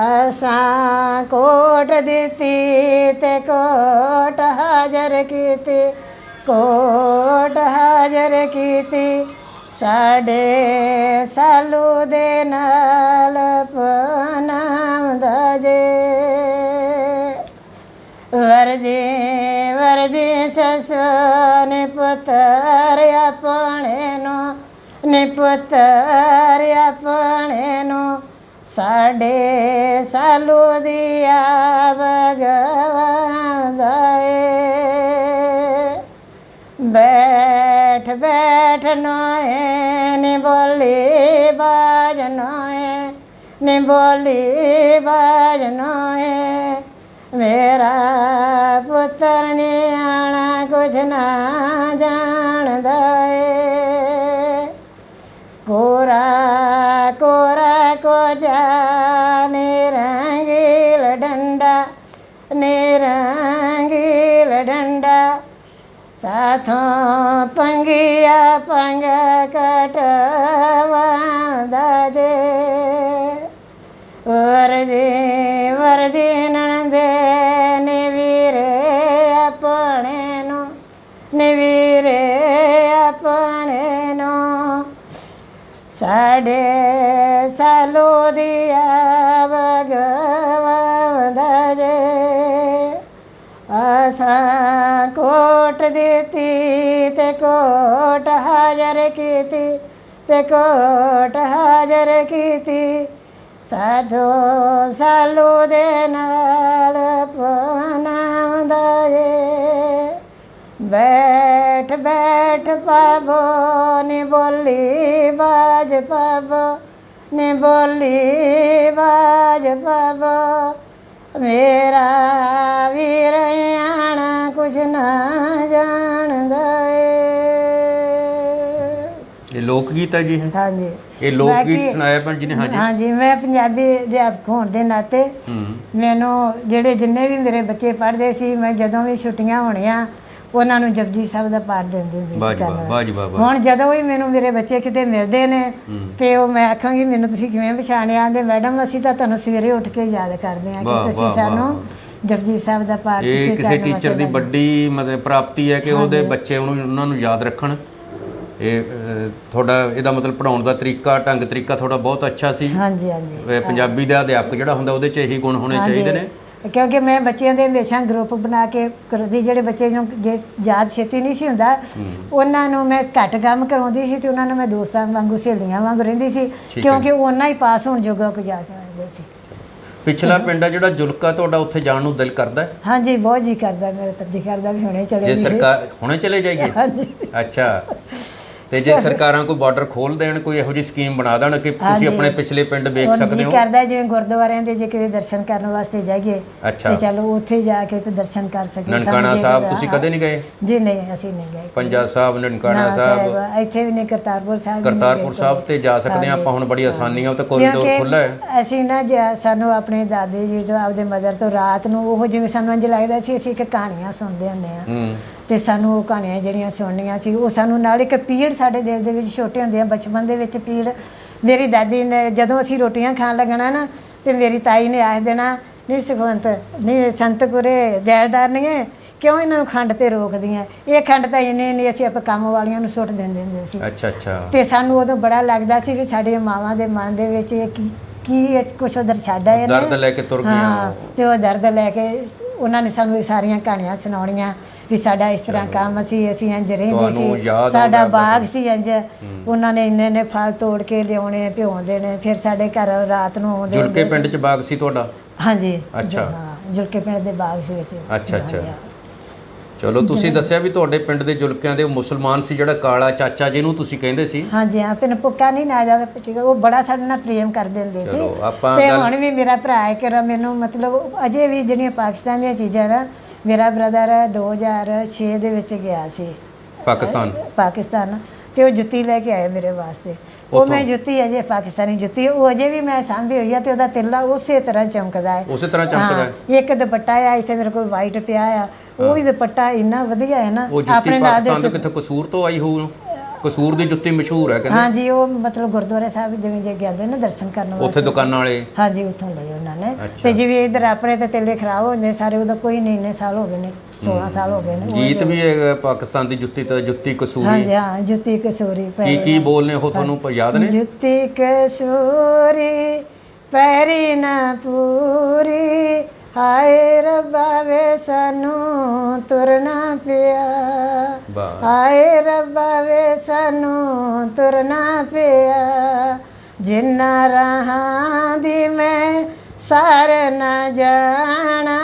ਅਸਾਂ ਕੋਟ ਦਿੱਤੀ ਤੇ ਕੋਟ ਹਾਜ਼ਰ ਕੀਤੀ ਕੋਟ ਹਾਜ਼ਰ ਕੀਤੀ, ਸਾਡੇ ਸਾਲੂ ਦੇ ਨਾਲ ਪਨਾਮਦਾ ਜੇ। ਵਰਜੇ ਵਰਜੇ ਸਸ ਨੇ ਪੁੱਤਰ ਆਪਣੇ ਨੂੰ ਨੇ ਪੁੱਤਰ ਆਪਣੇ ਨੂੰ, ਸਾਡੇ ਸਾਲੂ ਦੀਆ ਭਗਵਾਨ। ਬੈਠ ਬੈਠ ਨੋਏ ਬੋਲੀ ਬਾਜ ਨੋਏ ਨੀ ਬੋਲੀ ਬਾਜ ਨੋਏ ਮੇਰਾ ਪੁੱਤਰ ਨਿਆਣਾ ਕੁਛ ਨਾ ਜਾਣਦਾ ਏ। ਸਾਥੋਂ ਪੰਗੀਆ ਪੰਗ ਕਟਵਾਂਦਾ ਜੇ ਵਰਜੇ ਵਰਜੇ ਨਣਦੇ ਨੇ ਵੀਰੇ ਆਪਣੇ ਨੂੰ ਨੇ ਵੀਰੇ ਆਪਣੇ ਨੂੰ ਸਾਡੇ ਸਾਲੋ ਕੋਟ ਹਾਜ਼ਰ ਕੀਤੀ ਤੇ ਕੋਟ ਹਾਜ਼ਰ ਕੀਤੀ। ਸਾਧੋ ਸਾਲੂ ਦੇ ਨਾਲ ਪਨਾਉਂਦਾ ਏ। ਬੈਠ ਬੈਠ ਪਾਵੋ ਨੀ ਬੋਲੀ ਬਾਜ ਪਾਵੋ ਨੀ ਬੋਲੀ ਬਾਜ ਪਾਵੋ ਮੇਰਾ ਵੀਰ ਆਣਾ ਕੁਛ ਨਾ ਜਾਣਦਾ ਏ। ਲੋਕ ਗੀਤ ਹੈ ਜੀ ਇਹ? ਹਾਂਜੀ। ਇਹ ਲੋਕ ਗੀਤ ਸੁਣਾਇਆ ਭੈਣ ਜੀ ਨੇ? ਹਾਂਜੀ। ਹਾਂਜੀ ਮੈਂ ਪੰਜਾਬੀ ਅਧਿਆਪਕ ਹੋਣ ਦੇ ਨਾਤੇ ਹੂੰ। ਮੈਨੂੰ ਜਿਹੜੇ ਜਿੰਨੇ ਵੀ ਮੇਰੇ ਬੱਚੇ ਪੜ੍ਹਦੇ ਸੀ ਮੈਂ ਜਦੋਂ ਵੀ ਛੁੱਟੀਆਂ ਹੋਣੀਆਂ ਉਹਨਾਂ ਨੂੰ ਜਪਜੀ ਸਾਹਿਬ ਦਾ ਪਾਠ ਦਿੰਦੀ ਹੁੰਦੀ ਵਾਹ ਸੀ ਜੀ ਵਾਹ, ਜੀ ਵਾਹ, ਵਾਹ। ਹੁਣ ਜਦੋਂ ਵੀ ਮੈਨੂੰ ਮੇਰੇ ਬੱਚੇ ਕਿਤੇ ਮਿਲਦੇ ਨੇ ਤੇ ਉਹ ਮੈਂ ਆਖਾਂਗੀ ਮੈਨੂੰ ਤੁਸੀਂ ਕਿਵੇਂ ਪਛਾਣਿਆ? ਆਂਦੇ ਮੈਡਮ ਅਸੀਂ ਤਾਂ ਤੁਹਾਨੂੰ ਸਵੇਰੇ ਉੱਠ ਕੇ ਯਾਦ ਕਰਦੇ ਹਾਂ ਵਾਹ, ਕਿ ਤੁਸੀਂ ਵਾਹ, ਸਾਨੂੰ ਜਪਜੀ ਸਾਹਿਬ ਦਾ ਪਾਠ ਇਹ ਤੁਸੀਂ ਕਿਸੇ ਕਰਨ ਟੀਚਰ ਦੀ ਵੱਡੀ ਮਤਲਬ ਪ੍ਰਾਪਤੀ ਹੈ ਕਿ ਉਹਦੇ ਬੱਚੇ ਉਹਨੂੰ ਉਹਨਾਂ ਨੂੰ ਯਾਦ ਰੱਖਣ। ਇਹ ਤੁਹਾਡਾ ਇਹਦਾ ਮਤਲਬ ਪੜਾਉਣ ਦਾ ਤਰੀਕਾ ਢੰਗ ਤਰੀਕਾ ਤੁਹਾਡਾ ਬਹੁਤ ਅੱਛਾ ਸੀ। ਹਾਂਜੀ ਹਾਂਜੀ। ਇਹ ਪੰਜਾਬੀ ਦਾ ਅਧਿਆਪਕ ਜਿਹੜਾ ਹੁੰਦਾ ਉਹਦੇ 'ਚ ਇਹੀ ਗੁਣ ਹੋਣੇ ਚਾਹੀਦੇ ਨੇ। ਕਿਉਂਕਿ ਮੈਂ ਬੱਚਿਆਂ ਦੇ ਹਮੇਸ਼ਾ ਗਰੁੱਪ ਬਣਾ ਕੇ ਕਰਦੀ ਜਿਹੜੇ ਬੱਚੇ ਨੂੰ ਜੇ ਯਾਦ ਛੇਤੀ ਨਹੀਂ ਸੀ ਹੁੰਦਾ ਉਹਨਾਂ ਨੂੰ ਮੈਂ ਘੱਟ ਕੰਮ ਕਰਾਉਂਦੀ ਸੀ ਤੇ ਉਹਨਾਂ ਨੂੰ ਮੈਂ ਦੋਸਤਾਂ ਵਾਂਗੂ ਸਹੇਲੀਆਂ ਵਾਂਗੂ ਰਹਿੰਦੀ ਸੀ ਕਿਉਂਕਿ ਉਹਨਾਂ ਹੀ ਪਾਸ ਹੋਣ ਜੋਗਾ ਕੁ ਜਾ ਕੇ ਆਉਂਦੇ ਸੀ। ਪਿਛਲਾ ਪਿੰਡ ਆ ਜਿਹੜਾ ਜੁਲਕਾ ਤੁਹਾਡਾ ਉੱਥੇ ਜਾਣ ਨੂੰ ਦਿਲ ਕਰਦਾ ਹੈ? ਹਾਂਜੀ ਬਹੁਤ ਜੀ ਕਰਦਾ ਮੇਰਾ ਤਾਂ ਜੀ ਕਰਦਾ ਵੀ ਹੁਣੇ ਚਲੇ ਜੇ ਜੀ ਸਰਕਾਰ ਹੁਣੇ ਚਲੇ ਜਾਏਗੀ ਹਾਂਜੀ। ਅੱਛਾ। ਤੇ ਜੇ ਸਰਕਾਰਾਂ ਕੋਈ ਬਾਰਡਰ ਖੋਲ ਦੇਣ ਕੋਈ ਇਹੋ ਜਿਹੀ ਸਕੀਮ ਬਣਾ ਦੇਣ ਕਿ ਤੁਸੀਂ ਆਪਣੇ ਪਿਛਲੇ ਪਿੰਡ ਵੇਖ ਸਕਦੇ ਜੀ ਹੋ? ਕਰਦਾ ਜਿਵੇਂ ਗੁਰਦੁਆਰਿਆਂ ਦੇ ਜੇ ਕਿਤੇ ਦਰਸ਼ਨ ਕਰਨ ਵਾਸਤੇ ਜਾਈਏ ਤੇ ਚਲੋ ਉੱਥੇ ਜਾ ਕੇ ਤੇ ਦਰਸ਼ਨ ਕਰ ਸਕੀਏ। ਨਨਕਾਣਾ ਜੇ- ਸਾਹਿਬ ਤੁਸੀਂ ਕਦੇ ਨਹੀਂ ਗਏ? ਜੀ ਨਹੀਂ ਅਸੀਂ ਨਹੀਂ ਗਏ। ਪੰਜਾ ਸਾਹਿਬ ਨਨਕਾਣਾ ਨਾ ਸਾਹਿਬ। ਇੱਥੇ ਵੀ ਨਹੀਂ ਕਰਤਾਰਪੁਰ ਸਾਹਿਬ ਕਰਤਾਰਪੁਰ ਸਾਹਿਬ ਤੇ ਜਾ ਸਕਦੇ ਆ ਆਪਾਂ ਹੁਣ ਬੜੀ ਆਸਾਨੀ ਆ ਉਹ ਤਾਂ ਕੋਰੀਡੋਰ ਖੁੱਲਾ ਹੈ। ਅਸੀਂ ਨਾ ਜੇ- ਸਾਨੂੰ ਆਪਣੇ ਦਾਦੇ ਜੀ ਤੋਂ ਆਪਦੇ ਮਦਰ ਤੋਂ ਰਾਤ ਨੂੰ ਉਹ ਜਿਵੇਂ ਸਾਨੂੰ ਇੰਜ ਲੱਗਦਾ ਸੀ ਅਸੀਂ ਇੱਕ ਕਹਾਣੀਆਂ ਸੁਣਦੇ ਹੁੰਦੇ ਆ ਹੂੰ। ਤੇ ਸਾਨੂੰ ਉਹ ਕਹਾਣੀਆਂ ਜਿਹੜੀਆਂ ਸੁਣਨੀਆਂ ਸੀ ਉਹ ਸਾਨੂੰ ਨਾਲ ਇੱਕ ਪੀੜ ਸਾਡੇ ਦਿਲ ਦੇ ਵਿੱਚ ਛੋਟੇ ਹੁੰਦੇ ਆ ਬਚਪਨ ਦੇ ਵਿੱਚ ਪੀੜ। ਮੇਰੀ ਦਾਦੀ ਨੇ ਜਦੋਂ ਅਸੀਂ ਰੋਟੀਆਂ ਖਾਣ ਲੱਗਣਾ ਨਾ ਤੇ ਮੇਰੀ ਤਾਈ ਨੇ ਆਖ ਦੇਣਾ ਨਹੀਂ ਸੁਖਵੰਤ ਨਹੀਂ ਸੰਤ ਕੁਰੇ ਜਾਇਦਾਰ ਨਹੀਂ ਹੈ, ਕਿਉਂ ਇਹਨਾਂ ਨੂੰ ਖੰਡ ਤੇ ਰੋਕਦੀਆਂ? ਇਹ ਖੰਡ ਤਾਂ ਇਹਨੇ ਨਹੀਂ ਅਸੀਂ ਆਪਾਂ ਕੰਮ ਵਾਲੀਆਂ ਨੂੰ ਸੁੱਟ ਦਿੰਦੇ ਹੁੰਦੇ ਸੀ। ਅੱਛਾ ਅੱਛਾ। ਤੇ ਸਾਨੂੰ ਉਦੋਂ ਬੜਾ ਲੱਗਦਾ ਸੀ ਵੀ ਸਾਡੇ ਮਾਵਾਂ ਦੇ ਮਨ ਦੇ ਵਿੱਚ ਇਹ ਕੀ ਕੀ ਇਹ ਕੁਛ ਉਧਰ ਛੱਡ ਆਏ ਨੇ। ਦਰਦ ਲੈ ਕੇ ਤੁਰ ਗਿਆ ਹਾਂ ਤੇ ਉਹ ਦਰਦ ਲੈ ਕੇ ਉਹਨਾਂ ਨੇ ਸਾਨੂੰ ਇਹ ਸਾਰੀਆਂ ਕਹਾਣੀਆਂ ਸੁਣਾਉਣੀਆਂ ਵੀ ਸਾਡਾ ਇਸ ਤਰ੍ਹਾਂ ਕੰਮ ਸੀ ਅਸੀਂ ਇੰਜ ਰਹਿੰਦੇ ਤੁਹਾਨੂੰ ਸੀ। ਯਾਦ ਸਾਡਾ ਆਉਂਦਾ ਬਾਗ ਸੀ। ਇੰਜ। ਉਹਨਾਂ ਨੇ ਇੰਨੇ ਨੇ ਫਲ ਤੋੜ ਕੇ ਲਿਆਉਣੇ ਭਿਉਂਦੇ ਨੇ ਫਿਰ ਸਾਡੇ ਘਰ ਰਾਤ ਨੂੰ ਆਉਂਦੇ ਜੁਲਕੇ ਹੁੰਦੇ ਪਿੰਡ 'ਚ ਬਾਗ ਸੀ ਤੁਹਾਡਾ। ਹਾਂਜੀ। ਅੱਛਾ। ਹਾਂ ਜੁਲਕੇ ਪਿੰਡ ਦੇ ਬਾਗ ਸੀ ਵਿੱਚ। ਅੱਛਾ, ਅੱਛਾ। ਚਲੋ ਤੁਸੀਂ ਦੱਸਿਆ ਵੀ ਤੁਹਾਡੇ ਪਿੰਡ ਦੇ ਜੁਲਕਿਆਂ ਦੇ ਉਹ ਮੁਸਲਮਾਨ ਸੀ ਜਿਹੜਾ ਕਾਲਾ ਚਾਚਾ ਜਿਹਨੂੰ ਤੁਸੀਂ ਕਹਿੰਦੇ ਸੀ। ਹਾਂਜੀ ਹਾਂ ਪਿੰਨ ਪੁੱਕਾ ਨਹੀਂ ਨਾ ਜ਼ਿਆਦਾ ਪੁੱਛੇਗਾ ਉਹ ਬੜਾ ਸਾਡੇ ਨਾਲ ਪ੍ਰੇਮ ਕਰਦੇ ਹੁੰਦੇ ਸੀ। ਚਲੋ ਆਪਾਂ ਤੇ ਗੱਲ ਹੁਣ ਵੀ ਮੇਰਾ ਭਰਾ ਹੈ ਕਿ ਮੈਨੂੰ ਮਤਲਬ ਅਜੇ ਵੀ ਜਿਹੜੀਆਂ ਪਾਕਿਸਤਾਨ ਦੀਆਂ ਚੀਜ਼ਾਂ ਨਾ ਮੇਰਾ ਬ੍ਰਦਰ 2006 ਦੇ ਵਿੱਚ ਗਿਆ ਸੀ। ਪਾਕਿਸਤਾਨ? ਪਾਕਿਸਤਾਨ। ਤੇ ਉਹ ਜੁੱਤੀ ਲੈ ਕੇ ਆਏ ਮੇਰੇ ਵਾਸਤੇ। ਉਹ ਮੈਂ ਜੁੱਤੀ ਅਜੇ ਪਾਕਿਸਤਾਨੀ ਜੁੱਤੀ ਉਹ ਅਜੇ ਵੀ ਮੈਂ ਸਾਂਭੀ ਹੋਈ ਆ ਤੇ ਉਹਦਾ ਤਿੱਲਾ ਉਸੇ ਤਰ੍ਹਾਂ ਚਮਕਦਾ ਹੈ। ਉਸੇ ਤਰ੍ਹਾਂ ਚਮਕਦਾ ਹੈ? ਹਾਂ, ਇੱਕ ਦੁਪੱਟਾ ਆ ਇੱਥੇ ਮੇਰੇ ਕੋਲ ਵਾਈਟ ਪਿਆ ਆ। ਉਹ ਵੀ ਦੁਪੱਟਾ ਇੰਨਾ ਵਧੀਆ ਹੈ ਨਾ ਉਹ ਜੁੱਤੀ ਪਾਕਿਸਤਾਨ ਤੋਂ ਕਿੱਥੇ ਕਸੂਰ ਤੋਂ ਆਈ ਹੋਊ? ਕਸੂਰ ਦੀ ਜੁੱਤੀ ਮਸ਼ਹੂਰ ਹੈ ਕਹਿੰਦੇ। ਹਾਂਜੀ ਉਹ ਮਤਲਬ ਗੁਰਦੁਆਰਾ ਸਾਹਿਬ ਜਿਵੇਂ ਜੇ ਜਾਂਦੇ ਨੇ ਦਰਸ਼ਨ ਕਰਨ ਵਾਸਤੇ। ਉੱਥੇ ਦੁਕਾਨਾਂ ਵਾਲੇ। ਹਾਂਜੀ ਉੱਥੋਂ ਲਏ ਉਹਨਾਂ ਨੇ। ਤੇ ਜਿਵੇਂ ਇਧਰ ਆਪਣੇ ਤੇ ਤੇਲੇ ਖਰਾਬ ਹੋ ਜਾਂਦੇ ਸਾਰੇ ਉਹਦਾ ਕੋਈ ਨਹੀਂ ਇੰਨੇ ਸਾਲ ਹੋ ਗਏ ਨੇ 16 ਸਾਲ ਹੋ ਗਏ ਨੇ ਗੀਤ ਵੀ ਹੈ ਪਾਕਿਸਤਾਨ ਦੀ ਜੁੱਤੀ ਤਾਂ ਜੁੱਤੀ ਕਸੂਰੀ। ਹਾਂਜੀ ਹਾਂ ਜੁੱਤੀ ਕਸੂਰੀ ਕੀ ਕੀ ਬੋਲਨੇ ਉਹ ਤੁਹਾਨੂੰ ਯਾਦ ਨੇ? ਜੁੱਤੀ ਕਸੂਰੀ ਪੈਰੀ ਨਾ ਪੂਰੀ ਹਾਏ ਰੱਬਾ ਵੇ ਸਾਨੂੰ ਤੁਰਨਾ ਪਿਆ। ਹਾਏ ਰੱਬਾ ਵੇ ਸਾਨੂੰ ਤੁਰਨਾ ਪਿਆ। ਜਿੰਨਾ ਰਹਾਂ ਦੀ ਮੈਂ ਸਾਰ ਨਾ ਜਾਣਾ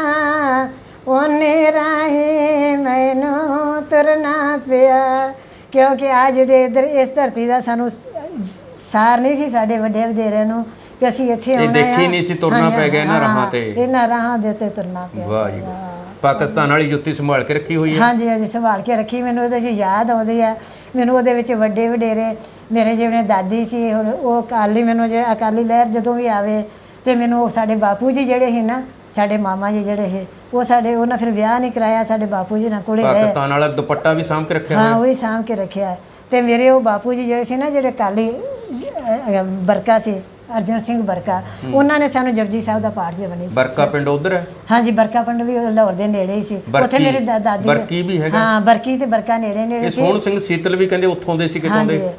ਉਹਨੇ ਰਾਹੀਂ ਮੈਨੂੰ ਤੁਰਨਾ ਪਿਆ। ਕਿਉਂਕਿ ਆ ਜਿਹੜੇ ਇਧਰ ਇਸ ਧਰਤੀ ਦਾ ਸਾਨੂੰ ਸਾਰ ਨਹੀਂ ਸੀ ਸਾਡੇ ਵੱਡੇ ਵਡੇਰਿਆਂ ਨੂੰ। ਕਿ ਅਸੀਂ ਇੱਥੇ ਆਉਣਾ ਦੇਖੀ ਆ। ਨਹੀਂ ਸੀ, ਤੁਰਨਾ ਪੈ ਗਿਆ ਇਹਨਾਂ ਹਾਂ, ਰਾਹਾਂ ਤੇ। ਇਹਨਾਂ ਰਾਹਾਂ ਦੇ ਉੱਤੇ ਤੁਰਨਾ ਪਿਆ ਵਾਹ ਜੀ ਸੀਗਾ। ਪਾਕਿਸਤਾਨ ਵਾਲੀ ਜੁੱਤੀ ਸੰਭਾਲ ਕੇ ਰੱਖੀ ਹੋਈ ਹੈ। ਹਾਂਜੀ ਹਾਂਜੀ ਸੰਭਾਲ ਕੇ ਰੱਖੀ। ਮੈਨੂੰ ਉਹਦੇ 'ਚ ਯਾਦ ਆਉਂਦੀ ਆ। ਮੈਨੂੰ ਉਹਦੇ ਵਿੱਚ ਵੱਡੇ ਵਡੇਰੇ ਮੇਰੇ ਜਿਵੇਂ ਦਾਦੀ ਸੀ ਹੁਣ ਉਹ ਅਕਾਲੀ ਮੈਨੂੰ ਜਿਹੜਾ ਅਕਾਲੀ ਲਹਿਰ ਜਦੋਂ ਵੀ ਆਵੇ ਤੇ ਮੈਨੂੰ ਉਹ ਸਾਡੇ ਬਾਪੂ ਜੀ ਜਿਹੜੇ ਸੀ ਨਾ ਸਾਡੇ ਮਾਮਾ ਜੀ ਜਿਹੜੇ ਸੀ ਉਹ ਸਾਡੇ ਉਹਨਾਂ ਫਿਰ ਵਿਆਹ ਨਹੀਂ ਕਰਾਇਆ ਸਾਡੇ ਬਾਪੂ ਜੀ ਨਾਲ ਕੋਲੇ ਰਹੇ। ਪਾਕਿਸਤਾਨ ਵਾਲਾ ਦੁਪੱਟਾ ਵੀ ਸਾਂਭ ਕੇ ਰੱਖਿਆ ਹਾਂ ਉਹ ਹੀ ਸਾਂਭ ਕੇ ਰੱਖਿਆ। ਤੇ ਮੇਰੇ ਉਹ ਬਾਪੂ ਜੀ ਜਿਹੜੇ ਸੀ ਨਾ ਜਿਹੜੇ ਕਾਲੀ ਅਹ, ਅਹ, ਬਰਕਾ ਸੀ ਅਰਜਨ ਸਿੰਘ ਬਰਕਾ ਉਹਨਾਂ ਨੇ ਸਾਨੂੰ ਜਪਜੀ ਸਾਹਿਬ ਦਾ ਪਾਠ ਜਵਨੀ ਸੀ। ਬਰਕਾ ਪਿੰਡ ਉਧਰ ਹੈ? ਹਾਂਜੀ ਬਰਕਾ ਪਿੰਡ ਵੀ ਲਾਹੌਰ ਦੇ ਨੇੜੇ ਹੀ ਸੀ। ਉੱਥੇ ਬਰਕੀ- ਮੇਰੇ ਦਾ- ਦਾਦੀ ਬਰਕੀ ਵੀ ਹੈਗਾ? ਹਾਂ ਬਰਕੀ ਤੇ ਬਰਕਾ ਨੇੜੇ ਨੇੜੇ ਇਹ ਸੀ। ਸੋਹਣ ਸਿੰਘ ਸੀਤਲ ਵੀ ਕਹਿੰਦੇ ਉੱਥੋਂ ਦੇ ਸੀ ਕਿਤੋਂ ਹਾਂਜੀ। ਦੇ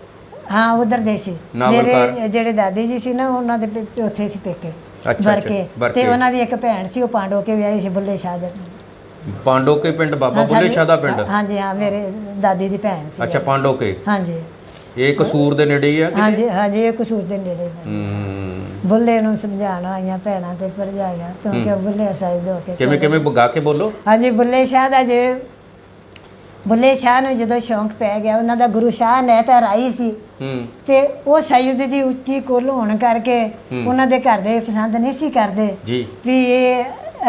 ਹਾਂ ਉਧਰ ਦੇ ਸੀ। ਨਾਵਲਕਾਰ। ਮੇਰੇ ਜਿਹੜੇ ਦਾਦੀ ਜੀ ਸੀ ਨਾ ਉਹਨਾਂ ਦੇ ਪੇ- ਉੱਥੇ ਸੀ ਪੇਕੇ। ਅੱਛਾ, ਬਰਕੇ ਬਰਕੇ। ਤੇ ਉਹਨਾਂ ਦੀ ਇੱਕ ਭੈਣ ਸੀ ਉਹ ਪਾਂਡੋ ਕੇ ਵਿਆਹੀ ਸੀ ਬੁੱਲੇ ਸ਼ਾਹ ਦੇ। ਪਾਂਡੋਕੇ ਪਿੰਡ ਬਾਬਾ ਬੁੱਲੇ ਸ਼ਾਹ ਦਾ ਪਿੰਡ? ਹਾਂਜੀ ਹਾਂ ਮੇਰੇ ਦਾਦੀ ਦੀ ਭੈਣ ਸੀ। ਅੱਛਾ ਪਾਂਡੋਕੇ? ਹਾਂਜੀ। ਇਹ ਕਸੂਰ ਦੇ ਨੇੜੇ ਹੀ ਆ ਕਿ- ਹਾਂਜੀ ਹਾਂਜੀ ਇਹ ਕਸੂਰ ਦੇ ਨੇੜੇ ਮੈਂ ਹੂੰ। ਬੁੱਲੇ ਨੂੰ ਸਮਝਾਉਣ ਆਈਆਂ ਭੈਣਾਂ ਤੇ ਭਰਜਾਈਆਂ ਤੂੰ ਕਿਉਂ ਬੁੱਲੇ ਸਾਈਦ ਹੋ ਕੇ ਕਿਵੇਂ ਕਿਵੇਂ ਬਗਾ ਕੇ ਬੋਲੋ? ਹਾਂਜੀ ਬੁੱਲੇ ਸ਼ਾਹ ਦਾ ਜੇ ਬੁੱਲੇ ਸ਼ਾਹ ਨੂੰ ਜਦੋਂ ਸ਼ੌਂਕ ਪੈ ਗਿਆ ਉਹਨਾਂ ਦਾ ਗੁਰੂ ਸ਼ਾਹ ਨੇ ਤਾਂ ਰਾਈ ਸੀ। ਹੂੰ। ਤੇ ਉਹ ਸੈਯਦ ਦੀ ਉੱਚੀ ਕੁੱਲ ਹੋਣ ਕਰਕੇ ਉਹਨਾਂ ਦੇ ਘਰ ਦੇ ਪਸੰਦ ਨਹੀਂ ਸੀ ਕਰਦੇ। ਜੀ। ਵੀ ਇਹ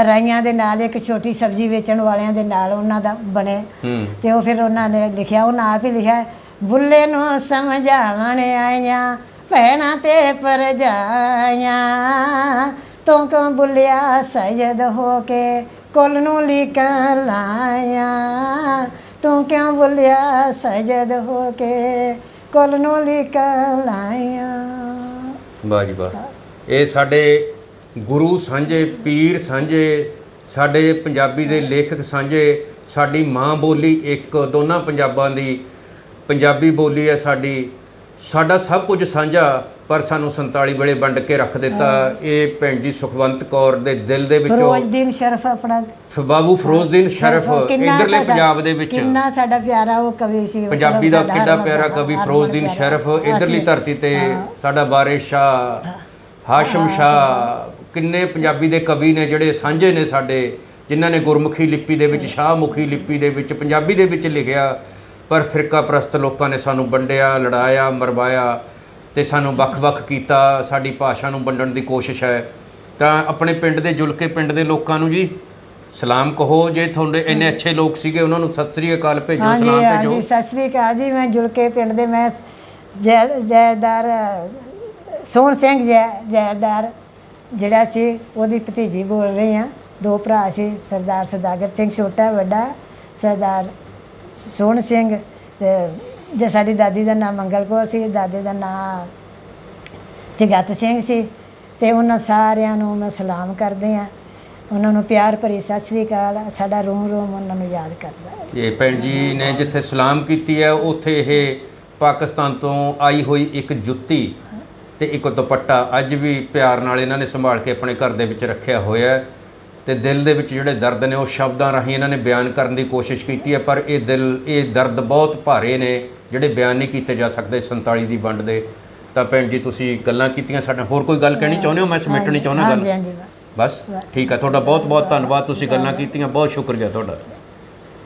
ਰਾਈਆਂ ਦੇ ਨਾਲ ਇੱਕ ਛੋਟੀ ਸਬਜ਼ੀ ਵੇਚਣ ਵਾਲਿਆਂ ਦੇ ਨਾਲ ਉਹਨਾਂ ਦਾ ਬਣੇ। ਹੂੰ। ਤੇ ਉਹ ਫਿਰ ਉਹਨਾਂ ਨੇ ਲਿਖਿਆ ਉਹਨਾਂ ਆਪ ਹੀ ਲਿਖਿਆ ਹੈ, ਬੁੱਲੇ ਨੂੰ ਸਮਝਾਵਣ ਆਈਆਂ, ਭੈਣਾਂ ਤੇ ਪਰਜਾਈਆਂ। ਤੂੰ ਕਿਉਂ ਬੁੱਲਿਆ ਸਜਦ ਹੋ ਕੇ ਕੁੱਲ ਨੂੰ ਲਿਖਣ ਲਾਇਆ ਤੂੰ ਕਿਉਂ ਬੁੱਲਿਆ ਸਜਦ ਹੋ ਕੇ ਕੁੱਲ ਨੂੰ ਲਿਖਣ ਲਾਇਆ ਵਾਹ ਜੀ ਵਾਹ। ਇਹ ਸਾਡੇ ਗੁਰੂ ਸਾਂਝੇ, ਪੀਰ ਸਾਂਝੇ, ਸਾਡੇ ਪੰਜਾਬੀ ਦੇ ਲੇਖਕ ਸਾਂਝੇ, ਸਾਡੀ ਮਾਂ ਬੋਲੀ ਇੱਕ, ਦੋਨਾਂ ਪੰਜਾਬਾਂ ਦੀ ਪੰਜਾਬੀ ਬੋਲੀ ਹੈ ਸਾਡੀ। ਸਾਡਾ ਸਭ ਕੁਝ ਸਾਂਝਾ ਪਰ ਸਾਨੂੰ 47 ਵੇਲੇ ਵੰਡ ਕੇ ਰੱਖ ਦਿੱਤਾ। ਇਹ ਭੈਣ ਜੀ ਸੁਖਵੰਤ ਕੌਰ ਦੇ ਦਿਲ ਦੇ ਵਿੱਚੋਂ ਫਿਰੋਜ਼ਦੀਨ ਸ਼ਰਫ ਆਪਣਾ ਬਾਬੂ ਫਿਰੋਜ਼ਦੀਨ ਸ਼ਰਫ ਕਿੰਨਾ ਸਾ- ਪੰਜਾਬ ਦੇ ਵਿੱਚ। ਕਿੰਨਾ ਸਾਡਾ ਪਿਆਰਾ ਉਹ ਕਵੀ ਸੀ ਪੰਜਾਬੀ ਦਾ ਹਰਮਨ ਪਿਆਰਾ ਕਵੀ ਫਿਰੋਜ਼ਦੀਨ। ਸ਼ਰਫ ਇਧਰਲੀ ਅਸੀਂ- ਧਰਤੀ ਤੇ ਸਾਡਾ ਵਾਰਿਸ ਸ਼ਾਹ ਹਾਸ਼ਮ ਸ਼ਾਹ ਕਿੰਨੇ ਪੰਜਾਬੀ ਦੇ ਕਵੀ ਨੇ ਜਿਹੜੇ ਸਾਂਝੇ ਨੇ ਸਾਡੇ ਜਿਨ੍ਹਾਂ ਨੇ ਗੁਰਮੁਖੀ ਲਿਪੀ ਦੇ ਵਿੱਚ ਸ਼ਾਹਮੁਖੀ ਲਿਪੀ ਦੇ ਵਿੱਚ ਪੰਜਾਬੀ ਦੇ ਵਿੱਚ ਲਿਖਿਆ। ਪਰ ਫਿਰਕਾ ਪ੍ਰਸਤ ਲੋਕਾਂ ਨੇ ਸਾਨੂੰ ਵੰਡਿਆ ਲੜਾਇਆ ਮਰਵਾਇਆ ਤੇ ਸਾਨੂੰ ਵੱਖ-ਵੱਖ ਕੀਤਾ। ਸਾਡੀ ਭਾਸ਼ਾ ਨੂੰ ਵੰਡਣ ਦੀ ਕੋਸ਼ਿਸ਼ ਹੈ। ਤਾਂ ਆਪਣੇ ਪਿੰਡ ਦੇ ਜੁਲਕੇ ਪਿੰਡ ਦੇ ਲੋਕਾਂ ਨੂੰ ਜੀ ਸਲਾਮ ਕਹੋ। ਜੇ ਤੁਹਾਡੇ ਇੰਨੇ ਅੱਛੇ ਲੋਕ ਸੀਗੇ ਉਹਨਾਂ ਨੂੰ ਸਤਿ ਸ੍ਰੀ ਅਕਾਲ ਭੇਜੋ ਹਾਂਜੀ ਸਲਾਮ ਹਾਂਜੀ ਭੇਜੋ ਸਤਿ ਸ੍ਰੀ ਅਕਾਲ ਜੀ। ਮੈਂ ਜੁਲਕੇ ਪਿੰਡ ਦੇ ਮੈਂ ਜੈ ਜੈਦਾਰ ਸੋਹਣ ਸਿੰਘ ਜੈ ਜੈਦਾਰ ਜਿਹੜਾ ਸੀ ਉਹਦੀ ਭਤੀਜੀ ਬੋਲ ਰਹੀ ਆ ਦੋ ਭਰਾ ਸੀ ਸਰਦਾਰ ਸਦਾਗਰ ਸਿੰਘ ਛੋਟਾ ਵੱਡਾ ਸਰਦਾਰ ਸੋਹਣ ਸਿੰਘ ਤੇ ਜੇ ਸਾਡੀ ਦਾਦੀ ਦਾ ਨਾਮ ਮੰਗਲ ਕੌਰ ਸੀ, ਦਾਦੇ ਦਾ ਨਾਮ ਜਗਤ ਸਿੰਘ ਸੀ ਤੇ ਉਹਨਾਂ ਸਾਰਿਆਂ ਨੂੰ ਮੈਂ ਸਲਾਮ ਕਰਦੇ ਆ ਉਹਨਾਂ ਨੂੰ ਪਿਆਰ ਭਰੀ ਸਤਿ ਸ੍ਰੀ ਅਕਾਲ। ਸਾਡਾ ਰੂਮ ਰੂਮ ਉਹਨਾਂ ਨੂੰ ਯਾਦ ਕਰਦਾ ਹੈ। ਇਹ ਭੈਣ ਜੀ ਨੇ ਜਿੱਥੇ ਸਲਾਮ ਕੀਤੀ ਹੈ, ਉੱਥੇ ਇਹ ਪਾਕਿਸਤਾਨ ਤੋਂ ਆਈ ਹੋਈ ਇੱਕ ਜੁੱਤੀ ਤੇ ਇੱਕ ਦੁਪੱਟਾ ਅੱਜ ਵੀ ਪਿਆਰ ਨਾਲ ਇਹਨਾਂ ਨੇ ਸੰਭਾਲ ਕੇ ਆਪਣੇ ਘਰ ਦੇ ਵਿੱਚ ਰੱਖਿਆ ਹੋਇਆ ਹੈ। ਤੇ ਦਿਲ ਦੇ ਵਿੱਚ ਜਿਹੜੇ ਦਰਦ ਨੇ ਉਹ ਸ਼ਬਦਾਂ ਰਾਹੀਂ ਇਹਨਾਂ ਨੇ ਬਿਆਨ ਕਰਨ ਦੀ ਕੋਸ਼ਿਸ਼ ਕੀਤੀ ਹੈ ਪਰ ਇਹ ਦਿਲ ਇਹ ਦਰਦ ਬਹੁਤ ਭਾਰੇ ਨੇ ਜਿਹੜੇ ਬਿਆਨ ਨਹੀਂ ਕੀਤੇ ਜਾ ਸਕਦੇ 47 ਦੀ ਵੰਡ ਦੇ। ਤਾਂ ਭੈਣ ਜੀ ਤੁਸੀਂ ਗੱਲਾਂ ਕੀਤੀਆਂ ਸਾਡੇ ਹੋਰ ਕੋਈ ਗੱਲ ਕਹਿਣੀ ਚਾਹੁੰਦੇ ਹੋ? ਮੈਂ ਸਮੇਟਣੀ ਚਾਹੁੰਦਾ ਹਾਂਜੀ ਗੱਲ। ਹਾਂਜੀ ਬਸ। ਠੀਕ ਹੈ। ਤੁਹਾਡਾ ਬਹੁਤ ਬਹੁਤ ਧੰਨਵਾਦ। ਤੁਸੀਂ ਗੱਲਾਂ ਕੀਤੀਆਂ। ਬਹੁਤ ਸ਼ੁਕਰੀਆ ਤੁਹਾਡਾ।